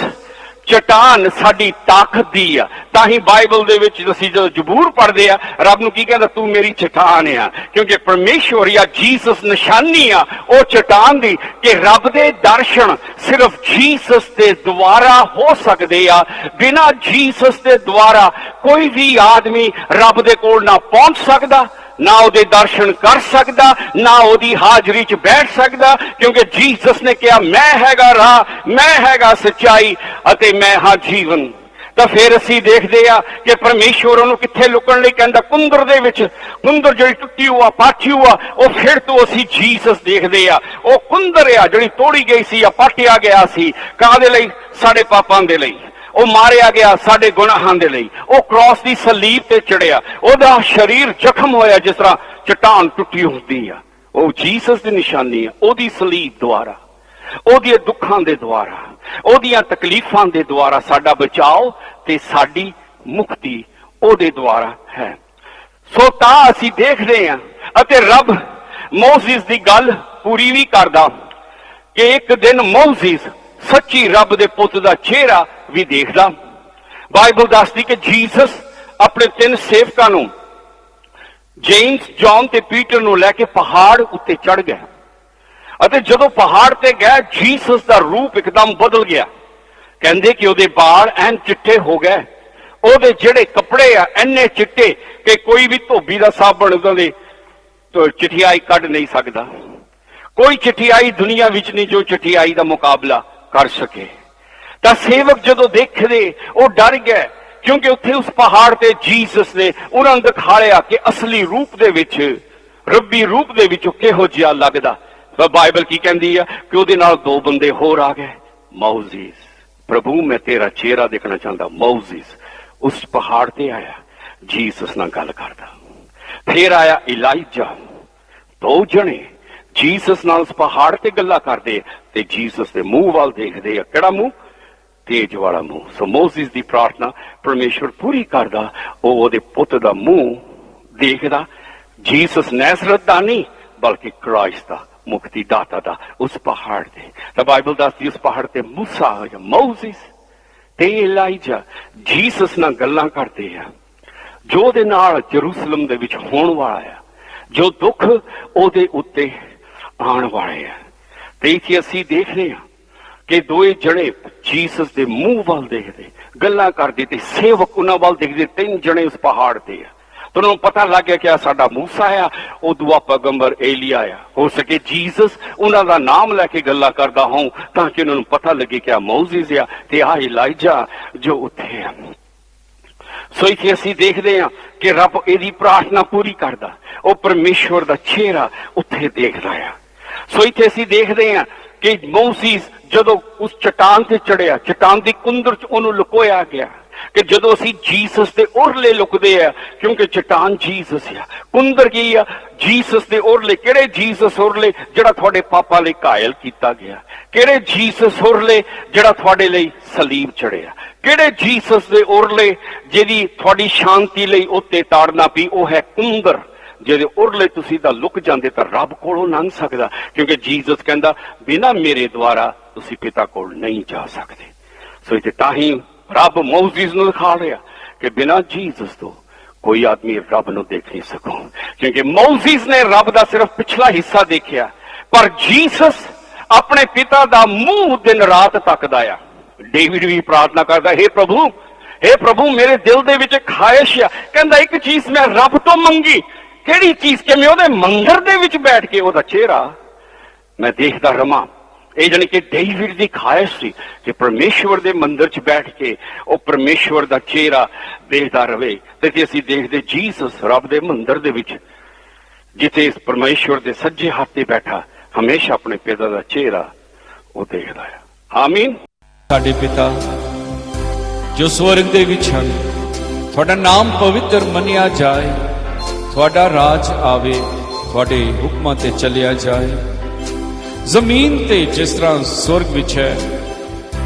ਚਟਾਨ ਸਾਡੀ ਤਾਕਤ ਦੀ ਆ। ਤਾਂ ਹੀ ਬਾਈਬਲ ਦੇ ਵਿੱਚ ਅਸੀਂ ਜਦੋਂ ਜ਼ਬੂਰ ਪੜ੍ਹਦੇ ਆ, ਰੱਬ ਨੂੰ ਕੀ ਕਹਿੰਦਾ, ਤੂੰ ਮੇਰੀ ਚਟਾਨ ਆ। ਕਿਉਂਕਿ ਪਰਮੇਸ਼ਵਰ ਜਾਂ ਜੀਸਸ ਨਿਸ਼ਾਨੀ ਆ, ਉਹ ਚਟਾਨ ਦੀ ਕਿ ਰੱਬ ਦੇ ਦਰਸ਼ਨ ਸਿਰਫ ਜੀਸਸ ਦੇ ਦੁਆਰਾ ਹੋ ਸਕਦੇ ਆ। ਬਿਨਾਂ ਜੀਸਸ ਦੇ ਦੁਆਰਾ ਕੋਈ ਵੀ ਆਦਮੀ ਰੱਬ ਦੇ ਕੋਲ ਨਾ ਪਹੁੰਚ ਸਕਦਾ ਨਾ ਉਹਦੇ ਦਰਸ਼ਨ ਕਰ ਸਕਦਾ, ਨਾ ਉਹਦੀ ਹਾਜ਼ਰੀ 'ਚ ਬੈਠ ਸਕਦਾ, ਕਿਉਂਕਿ ਜੀਸਸ ਨੇ ਕਿਹਾ, ਮੈਂ ਹੈਗਾ ਰਾਹ, ਮੈਂ ਹੈਗਾ ਸੱਚਾਈ ਅਤੇ ਮੈਂ ਹਾਂ ਜੀਵਨ। ਤਾਂ ਫਿਰ ਅਸੀਂ ਦੇਖਦੇ ਆ ਕਿ ਪਰਮੇਸ਼ਵਰ ਉਹਨੂੰ ਕਿੱਥੇ ਲੁਕਣ ਲਈ ਕਹਿੰਦਾ, ਕੁੰਦਰ ਦੇ ਵਿੱਚ। ਕੁੰਦਰ ਜਿਹੜੀ ਟੁੱਟੀ ਹੋਆ ਪਾਠੀ ਹੋਆ ਉਹ ਫਿਰ ਤੋਂ ਅਸੀਂ ਜੀਸਸ ਦੇਖਦੇ ਆ ਉਹ ਕੁੰਦਰ ਆ ਜਿਹੜੀ ਤੋੜੀ ਗਈ ਸੀ, ਆ ਪਾਟਿਆ ਗਿਆ ਸੀ। ਕਾਹਦੇ ਲਈ? ਸਾਡੇ ਪਾਪਾਂ ਦੇ ਲਈ। ਉਹ ਮਾਰਿਆ ਗਿਆ ਸਾਡੇ ਗੁਨਾਹਾਂ ਦੇ ਲਈ। ਉਹ ਕ੍ਰਾਸ ਦੀ ਸਲੀਬ ਤੇ ਚੜਿਆ। ਉਹਦਾ ਸਰੀਰ ਜ਼ਖਮ ਹੋਇਆ ਜਿਸ ਤਰ੍ਹਾਂ ਚਟਾਨ ਟੁੱਟੀ ਹੁੰਦੀ ਆ। ਉਹ ਜੀਸਸ ਦੀ ਨਿਸ਼ਾਨੀ ਆ, ਉਹਦੀ ਸਲੀਬ ਦੁਆਰਾ ਉਹਦੇ ਦੁੱਖਾਂ ਦੇ ਦੁਆਰਾ, ਉਹਦੀਆਂ ਤਕਲੀਫਾਂ ਦੇ ਦੁਆਰਾ ਸਾਡਾ ਬਚਾਓ ਤੇ ਸਾਡੀ ਮੁਕਤੀ ਉਹਦੇ ਦੁਆਰਾ ਹੈ। ਸੋ ਤਾਂ ਅਸੀਂ ਦੇਖਦੇ ਹਾਂ ਅਤੇ ਰੱਬ ਮੋਜ਼ਿਸ ਦੀ ਗੱਲ ਪੂਰੀ ਵੀ ਕਰਦਾ ਕਿ ਇੱਕ ਦਿਨ ਮੋਜ਼ਿਸ ਸੱਚੀ ਰੱਬ ਦੇ ਪੁੱਤ ਦਾ ਚਿਹਰਾ ਵੀ ਦੇਖਦਾ। ਬਾਈਬਲ ਦੱਸਦੀ ਕਿ ਜੀਸਸ ਆਪਣੇ ਤਿੰਨ ਸੇਵਕਾਂ ਨੂੰ ਜੇਮਸ, ਜੌਨ ਤੇ ਪੀਟਰ ਨੂੰ ਲੈ ਕੇ ਪਹਾੜ ਉੱਤੇ ਚੜ ਗਿਆ। ਅਤੇ ਜਦੋਂ ਪਹਾੜ ਤੇ ਗਿਆ, ਜੀਸਸ ਦਾ ਰੂਪ ਇੱਕਦਮ ਬਦਲ ਗਿਆ। ਕਹਿੰਦੇ ਕਿ ਉਹਦੇ ਵਾਲ ਐਨ ਚਿੱਟੇ ਹੋ ਗਏ। ਉਹਦੇ ਜਿਹੜੇ ਕੱਪੜੇ ਆ, ਐਨੇ ਚਿੱਟੇ ਕਿ ਕੋਈ ਵੀ ਧੋਬੀ ਦਾ ਸਾਬਣ ਉਹਦੇ ਦੇ ਤੋਂ ਕੱਢ ਨਹੀਂ ਸਕਦਾ। ਕੋਈ ਚਿਠਿਆਈ ਦੁਨੀਆ ਵਿੱਚ ਨਹੀਂ, ਜੋ ਚਿਠਿਆਈ ਦਾ ਮੁਕਾਬਲਾ ਕਰ ਸਕੇ। ਤਾਂ ਸੇਵਕ ਜਦੋਂ ਦੇਖਦੇ, ਉਹ ਡਰ ਗਿਆ, ਕਿਉਂਕਿ ਉੱਥੇ ਉਸ ਪਹਾੜ ਤੇ ਜੀਸਸ ਨੇ ਉਹਨਾਂ ਨੂੰ ਦਿਖਾਇਆ ਕਿ ਅਸਲੀ ਰੂਪ ਦੇ ਵਿੱਚ, ਰੱਬੀ ਰੂਪ ਦੇ ਵਿੱਚ ਕਿਹੋ ਜਿਹਾ ਲੱਗਦਾ। ਬਾਈਬਲ ਕੀ ਕਹਿੰਦੀ ਆ? ਕਿ ਉਹਦੇ ਨਾਲ ਦੋ ਬੰਦੇ ਹੋਰ ਆ ਗਏ ਮੌਜ਼ੀਸ ਪ੍ਰਭੂ, ਮੈਂ ਤੇਰਾ ਚਿਹਰਾ ਦੇਖਣਾ ਚਾਹੁੰਦਾ ਮੌਜ਼ੀਸ ਉਸ ਪਹਾੜ ਤੇ ਆਇਆ, ਜੀਸਸ ਨਾਲ ਗੱਲ ਕਰਦਾ। ਫੇਰ ਆਇਆ ਇਲਾਈਜਾ। ਦੋ ਜਣੇ ਜੀਸਸ ਨਾਲ ਉਸ ਪਹਾੜ ਤੇ ਗੱਲਾਂ ਕਰਦੇ ਤੇ ਜੀਸਸ ਦੇ ਮੂੰਹ ਵੱਲ ਦੇਖਦੇ ਆ ਕਿਹੜਾ ਮੂੰਹ? ਤੇਜ ਵਾਲਾ ਮੂੰਹ। ਸੋ ਮੋਸਿਸ ਦੀ ਪ੍ਰਾਰਥਨਾ ਪਰਮੇਸ਼ਵਰ ਪੂਰੀ ਕਰਦਾ, ਉਹ ਉਹਦੇ ਪੁੱਤ ਦਾ ਮੂੰਹ ਦੇਖਦਾ। ਜੀਸਸ ਨੈਸਰਤ ਦਾ ਨਹੀਂ, ਬਲਕਿ ਕ੍ਰਾਈਸਟ ਦਾ, ਮੁਕਤੀ ਦਾਤਾ ਦਾ, ਉਸ ਪਹਾੜ ਤੇ। ਤਾਂ ਬਾਈਬਲ ਦੱਸਦੀ ਉਸ ਪਹਾੜ ਤੇ ਮੂਸਾ ਜਾਂ ਮੋਸਿਸ ਤੇ ਏਲਾਈਜਾ ਜੀਸਸ ਨਾਲ ਗੱਲਾਂ ਕਰਦੇ ਆ, ਜੋ ਉਹਦੇ ਨਾਲ ਜਰੂਸਲਮ ਦੇ ਵਿੱਚ ਹੋਣ ਵਾਲਾ ਆ, ਜੋ ਦੁੱਖ ਉਹਦੇ ਉੱਤੇ ਆਉਣ ਵਾਲੇ ਆ। ਤੇ ਇੱਥੇ ਅਸੀਂ ਦੇਖਦੇ ਹਾਂ ਕਿ ਦੋਏ ਜਣੇ ਜੀਸਸ ਦੇ ਮੂੰਹ ਵੱਲ ਦੇਖਦੇ, ਗੱਲਾਂ ਕਰਦੇ ਤੇ ਸੇਵਕ ਉਹਨਾਂ ਵੱਲ ਦੇਖਦੇ, ਤਿੰਨ ਜਣੇ ਉਸ ਪਹਾੜ ਤੇ ਆ। ਤੇ ਉਹਨਾਂ ਨੂੰ ਪਤਾ ਲੱਗ ਗਿਆ ਕਿ ਆ ਸਾਡਾ ਮੂਸਾ ਆ, ਉਹ ਦੂਆ ਪੈਗੰਬਰ ਏਲੀਆ ਆ। ਹੋ ਸਕੇ ਜੀਸਸ ਉਹਨਾਂ ਦਾ ਨਾਮ ਲੈ ਕੇ ਗੱਲਾਂ ਕਰਦਾ ਹਾਂ ਤਾਂ ਕਿ ਉਹਨਾਂ ਨੂੰ ਪਤਾ ਲੱਗੇ ਕਿ ਆ ਮੌਜ਼ਿਸ ਆ ਤੇ ਆ ਇਲਾਈਜਾ ਜੋ ਉੱਥੇ ਆ। ਸੋ ਇੱਥੇ ਅਸੀਂ ਦੇਖਦੇ ਹਾਂ ਕਿ ਰੱਬ ਇਹਦੀ ਪ੍ਰਾਰਥਨਾ ਪੂਰੀ ਕਰਦਾ। ਉਹ ਪਰਮੇਸ਼ਵਰ ਦਾ ਚਿਹਰਾ ਉੱਥੇ ਦੇਖਦਾ ਆ। ਸੋ ਇੱਥੇ ਅਸੀਂ ਦੇਖਦੇ ਹਾਂ ਕਿ ਮੌਸੀਸ ਜਦੋਂ ਉਸ ਚਟਾਨ ਤੇ ਚੜਿਆ, ਚਟਾਨ ਦੀ ਕੁੰਦਰ ਚ ਉਹਨੂੰ ਲੁਕੋਇਆ ਗਿਆ ਕਿ ਜਦੋਂ ਅਸੀਂ ਜੀਸਸ ਦੇ ਉਰਲੇ ਲੁਕਦੇ ਆ, ਕਿਉਂਕਿ ਚਟਾਨ ਜੀਸਸ ਆ। ਕੁੰਦਰ ਕੀ ਆ? ਜੀਸਸ ਦੇ ਉਰਲੇ ਕਿਹੜੇ ਜੀਸਸ ਉਰਲੇ ਜਿਹੜਾ ਤੁਹਾਡੇ ਪਾਪਾ ਲਈ ਕਾਇਲ ਕੀਤਾ ਗਿਆ। ਕਿਹੜੇ ਜੀਸਸ ਉਰਲੇ ਜਿਹੜਾ ਤੁਹਾਡੇ ਲਈ ਸਲੀਬ ਚੜਿਆ। ਕਿਹੜੇ ਜੀਸਸ ਦੇ ਉਰਲੇ ਜਿਹਦੀ ਤੁਹਾਡੀ ਸ਼ਾਂਤੀ ਲਈ ਉੱਤੇ ਤਾੜਨਾ ਪਈ? ਉਹ ਹੈ ਕੁੰਦਰ। ਜਿਹਦੇ ਉਰਲੇ ਤੁਸੀਂ ਤਾਂ ਲੁਕ ਜਾਂਦੇ ਤਾਂ ਰੱਬ ਕੋਲੋਂ ਲੰਘ ਸਕਦਾ, ਕਿਉਂਕਿ ਜੀਸਸ ਕਹਿੰਦਾ, ਬਿਨਾ ਮੇਰੇ ਦੁਆਰਾ ਤੁਸੀਂ ਪਿਤਾ ਕੋਲ ਨਹੀਂ ਜਾ ਸਕਦੇ। ਸੋ ਇਹ ਤਾਂ ਹੀ ਰੱਬ ਮੌਜੂਜ਼ ਨੂੰ ਦਿਖਾ ਰਿਹਾ ਕਿ ਬਿਨਾ ਜੀਸਸ ਤੋਂ ਕੋਈ ਆਦਮੀ ਰੱਬ ਨੂੰ ਦੇਖ ਨਹੀਂ ਸਕੋ। ਕਿਉਂਕਿ ਮੌਜੂਜ਼ ਨੇ ਰੱਬ ਦਾ ਸਿਰਫ ਪਿਛਲਾ ਹਿੱਸਾ ਦੇਖਿਆ, ਪਰ ਜੀਸਸ ਆਪਣੇ ਪਿਤਾ ਦਾ ਮੂੰਹ ਦਿਨ ਰਾਤ ਤੱਕਦਾ ਆ। ਡੇਵਿਡ ਵੀ ਪ੍ਰਾਰਥਨਾ ਕਰਦਾ, ਹੈ ਪ੍ਰਭੂ हे ਪ੍ਰਭੂ, ਮੇਰੇ ਦਿਲ ਦੇ ਵਿੱਚ ਖਾਇਸ਼ ਆ। ਕਹਿੰਦਾ, ਇੱਕ ਚੀਜ਼ ਮੈਂ ਰੱਬ ਤੋਂ ਮੰਗੀ ਕਿਹੜੀ ਚੀਜ਼ ਕਿਵੇਂ ਉਹਦੇ ਮੰਦਰ ਦੇ ਵਿੱਚ ਬੈਠ ਕੇ ਉਹਦਾ ਚਿਹਰਾ ਮੈਂ ਦੇਖਦਾ ਰਵਾਂ। ਇਹ ਜਾਣੀ ਕਿ ਡੇਵਿਡ ਦੀ ਖਾਹਿਸ਼ ਸੀ ਕਿ ਪਰਮੇਸ਼ਵਰ ਦੇ ਮੰਦਰ 'ਚ ਬੈਠ ਕੇ ਉਹ ਪਰਮੇਸ਼ਵਰ ਦਾ ਚਿਹਰਾ ਦੇਖਦਾ ਰਵੇ ਤੇ ਜੇ ਅਸੀਂ ਦੇਖਦੇ ਜੀਸਸ ਰੱਬ ਦੇ ਮੰਦਰ ਦੇ ਵਿੱਚ, ਜਿੱਥੇ ਇਸ ਪਰਮੇਸ਼ਵਰ ਦੇ ਸੱਜੇ ਹੱਥ ਤੇ ਬੈਠਾ, ਹਮੇਸ਼ਾ ਆਪਣੇ ਪਿਤਾ ਦਾ ਚਿਹਰਾ ਉਹ ਦੇਖਦਾ ਹੈ ਆਮੀਨ। ਸਾਡੇ ਪਿਤਾ, ਜੋ ਸਵਰਗ ਦੇ ਵਿੱਚ ਹਨ, ਤੁਹਾਡਾ ਨਾਮ ਪਵਿੱਤਰ ਮੰਨਿਆ ਜਾਏ। ਤੁਹਾਡਾ ਰਾਜ ਆਵੇ, ਤੁਹਾਡੇ ਹੁਕਮਾਂ ਤੇ ਚੱਲਿਆ ਜਾਏ। ਜ਼ਮੀਨ ਤੇ ਜਿਸ ਤਰ੍ਹਾਂ ਸਵਰਗ ਵਿੱਚ ਹੈ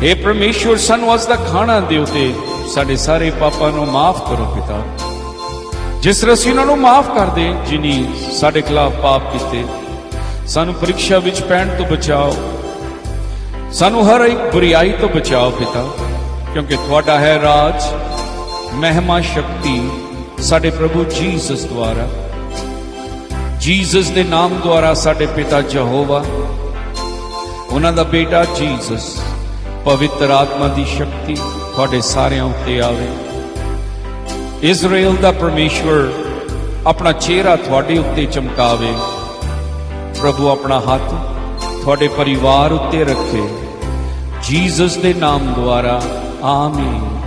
हे ਪਰਮੇਸ਼ਵਰ, ਸਾਨੂੰ ਅੱਜ ਦਾ ਖਾਣਾ ਦਿਓ ਤੇ ਸਾਡੇ ਸਾਰੇ ਪਾਪਾਂ ਨੂੰ ਮਾਫ ਕਰੋ ਪਿਤਾ। ਜਿਸ ਤਰ੍ਹਾਂ ਅਸੀਂ ਉਹਨਾਂ ਨੂੰ ਮਾਫ ਕਰਦੇ, ਜਿਨੀ ਸਾਡੇ ਖਿਲਾਫ ਪਾਪ ਕੀਤੇ, ਸਾਨੂੰ ਪ੍ਰੀਖਿਆ ਵਿੱਚ ਪੈਣ ਤੋਂ ਬਚਾਓ। ਸਾਨੂੰ ਹਰ ਇੱਕ ਬੁਰੀਾਈ ਤੋਂ ਬਚਾਓ ਪਿਤਾ, ਕਿਉਂਕਿ ਤੁਹਾਡਾ ਹੈ ਰਾਜ, ਮਹਿਮਾ ਸ਼ਕਤੀ। ਸਾਡੇ ਪ੍ਰਭੂ ਜੀਸਸ ਦੁਆਰਾ। ਜੀਸਸ ਦੇ ਨਾਮ ਦੁਆਰਾ ਸਾਡੇ ਪਿਤਾ ਯਹੋਵਾ। ਉਹਨਾਂ ਦਾ ਬੇਟਾ ਜੀਸਸ, ਪਵਿੱਤਰ ਆਤਮਾ ਦੀ ਸ਼ਕਤੀ ਤੁਹਾਡੇ ਸਾਰਿਆਂ ਉੱਤੇ ਆਵੇ। ਇਜ਼ਰਾਈਲ ਦਾ ਪਰਮੇਸ਼ਵਰ ਆਪਣਾ ਚਿਹਰਾ ਤੁਹਾਡੇ ਉੱਤੇ ਚਮਕਾਵੇ। ਪ੍ਰਭੂ ਆਪਣਾ ਹੱਥ ਤੁਹਾਡੇ ਪਰਿਵਾਰ ਉੱਤੇ ਰੱਖੇ। ਜੀਸਸ ਦੇ ਨਾਮ ਦੁਆਰਾ, ਆਮੀਨ।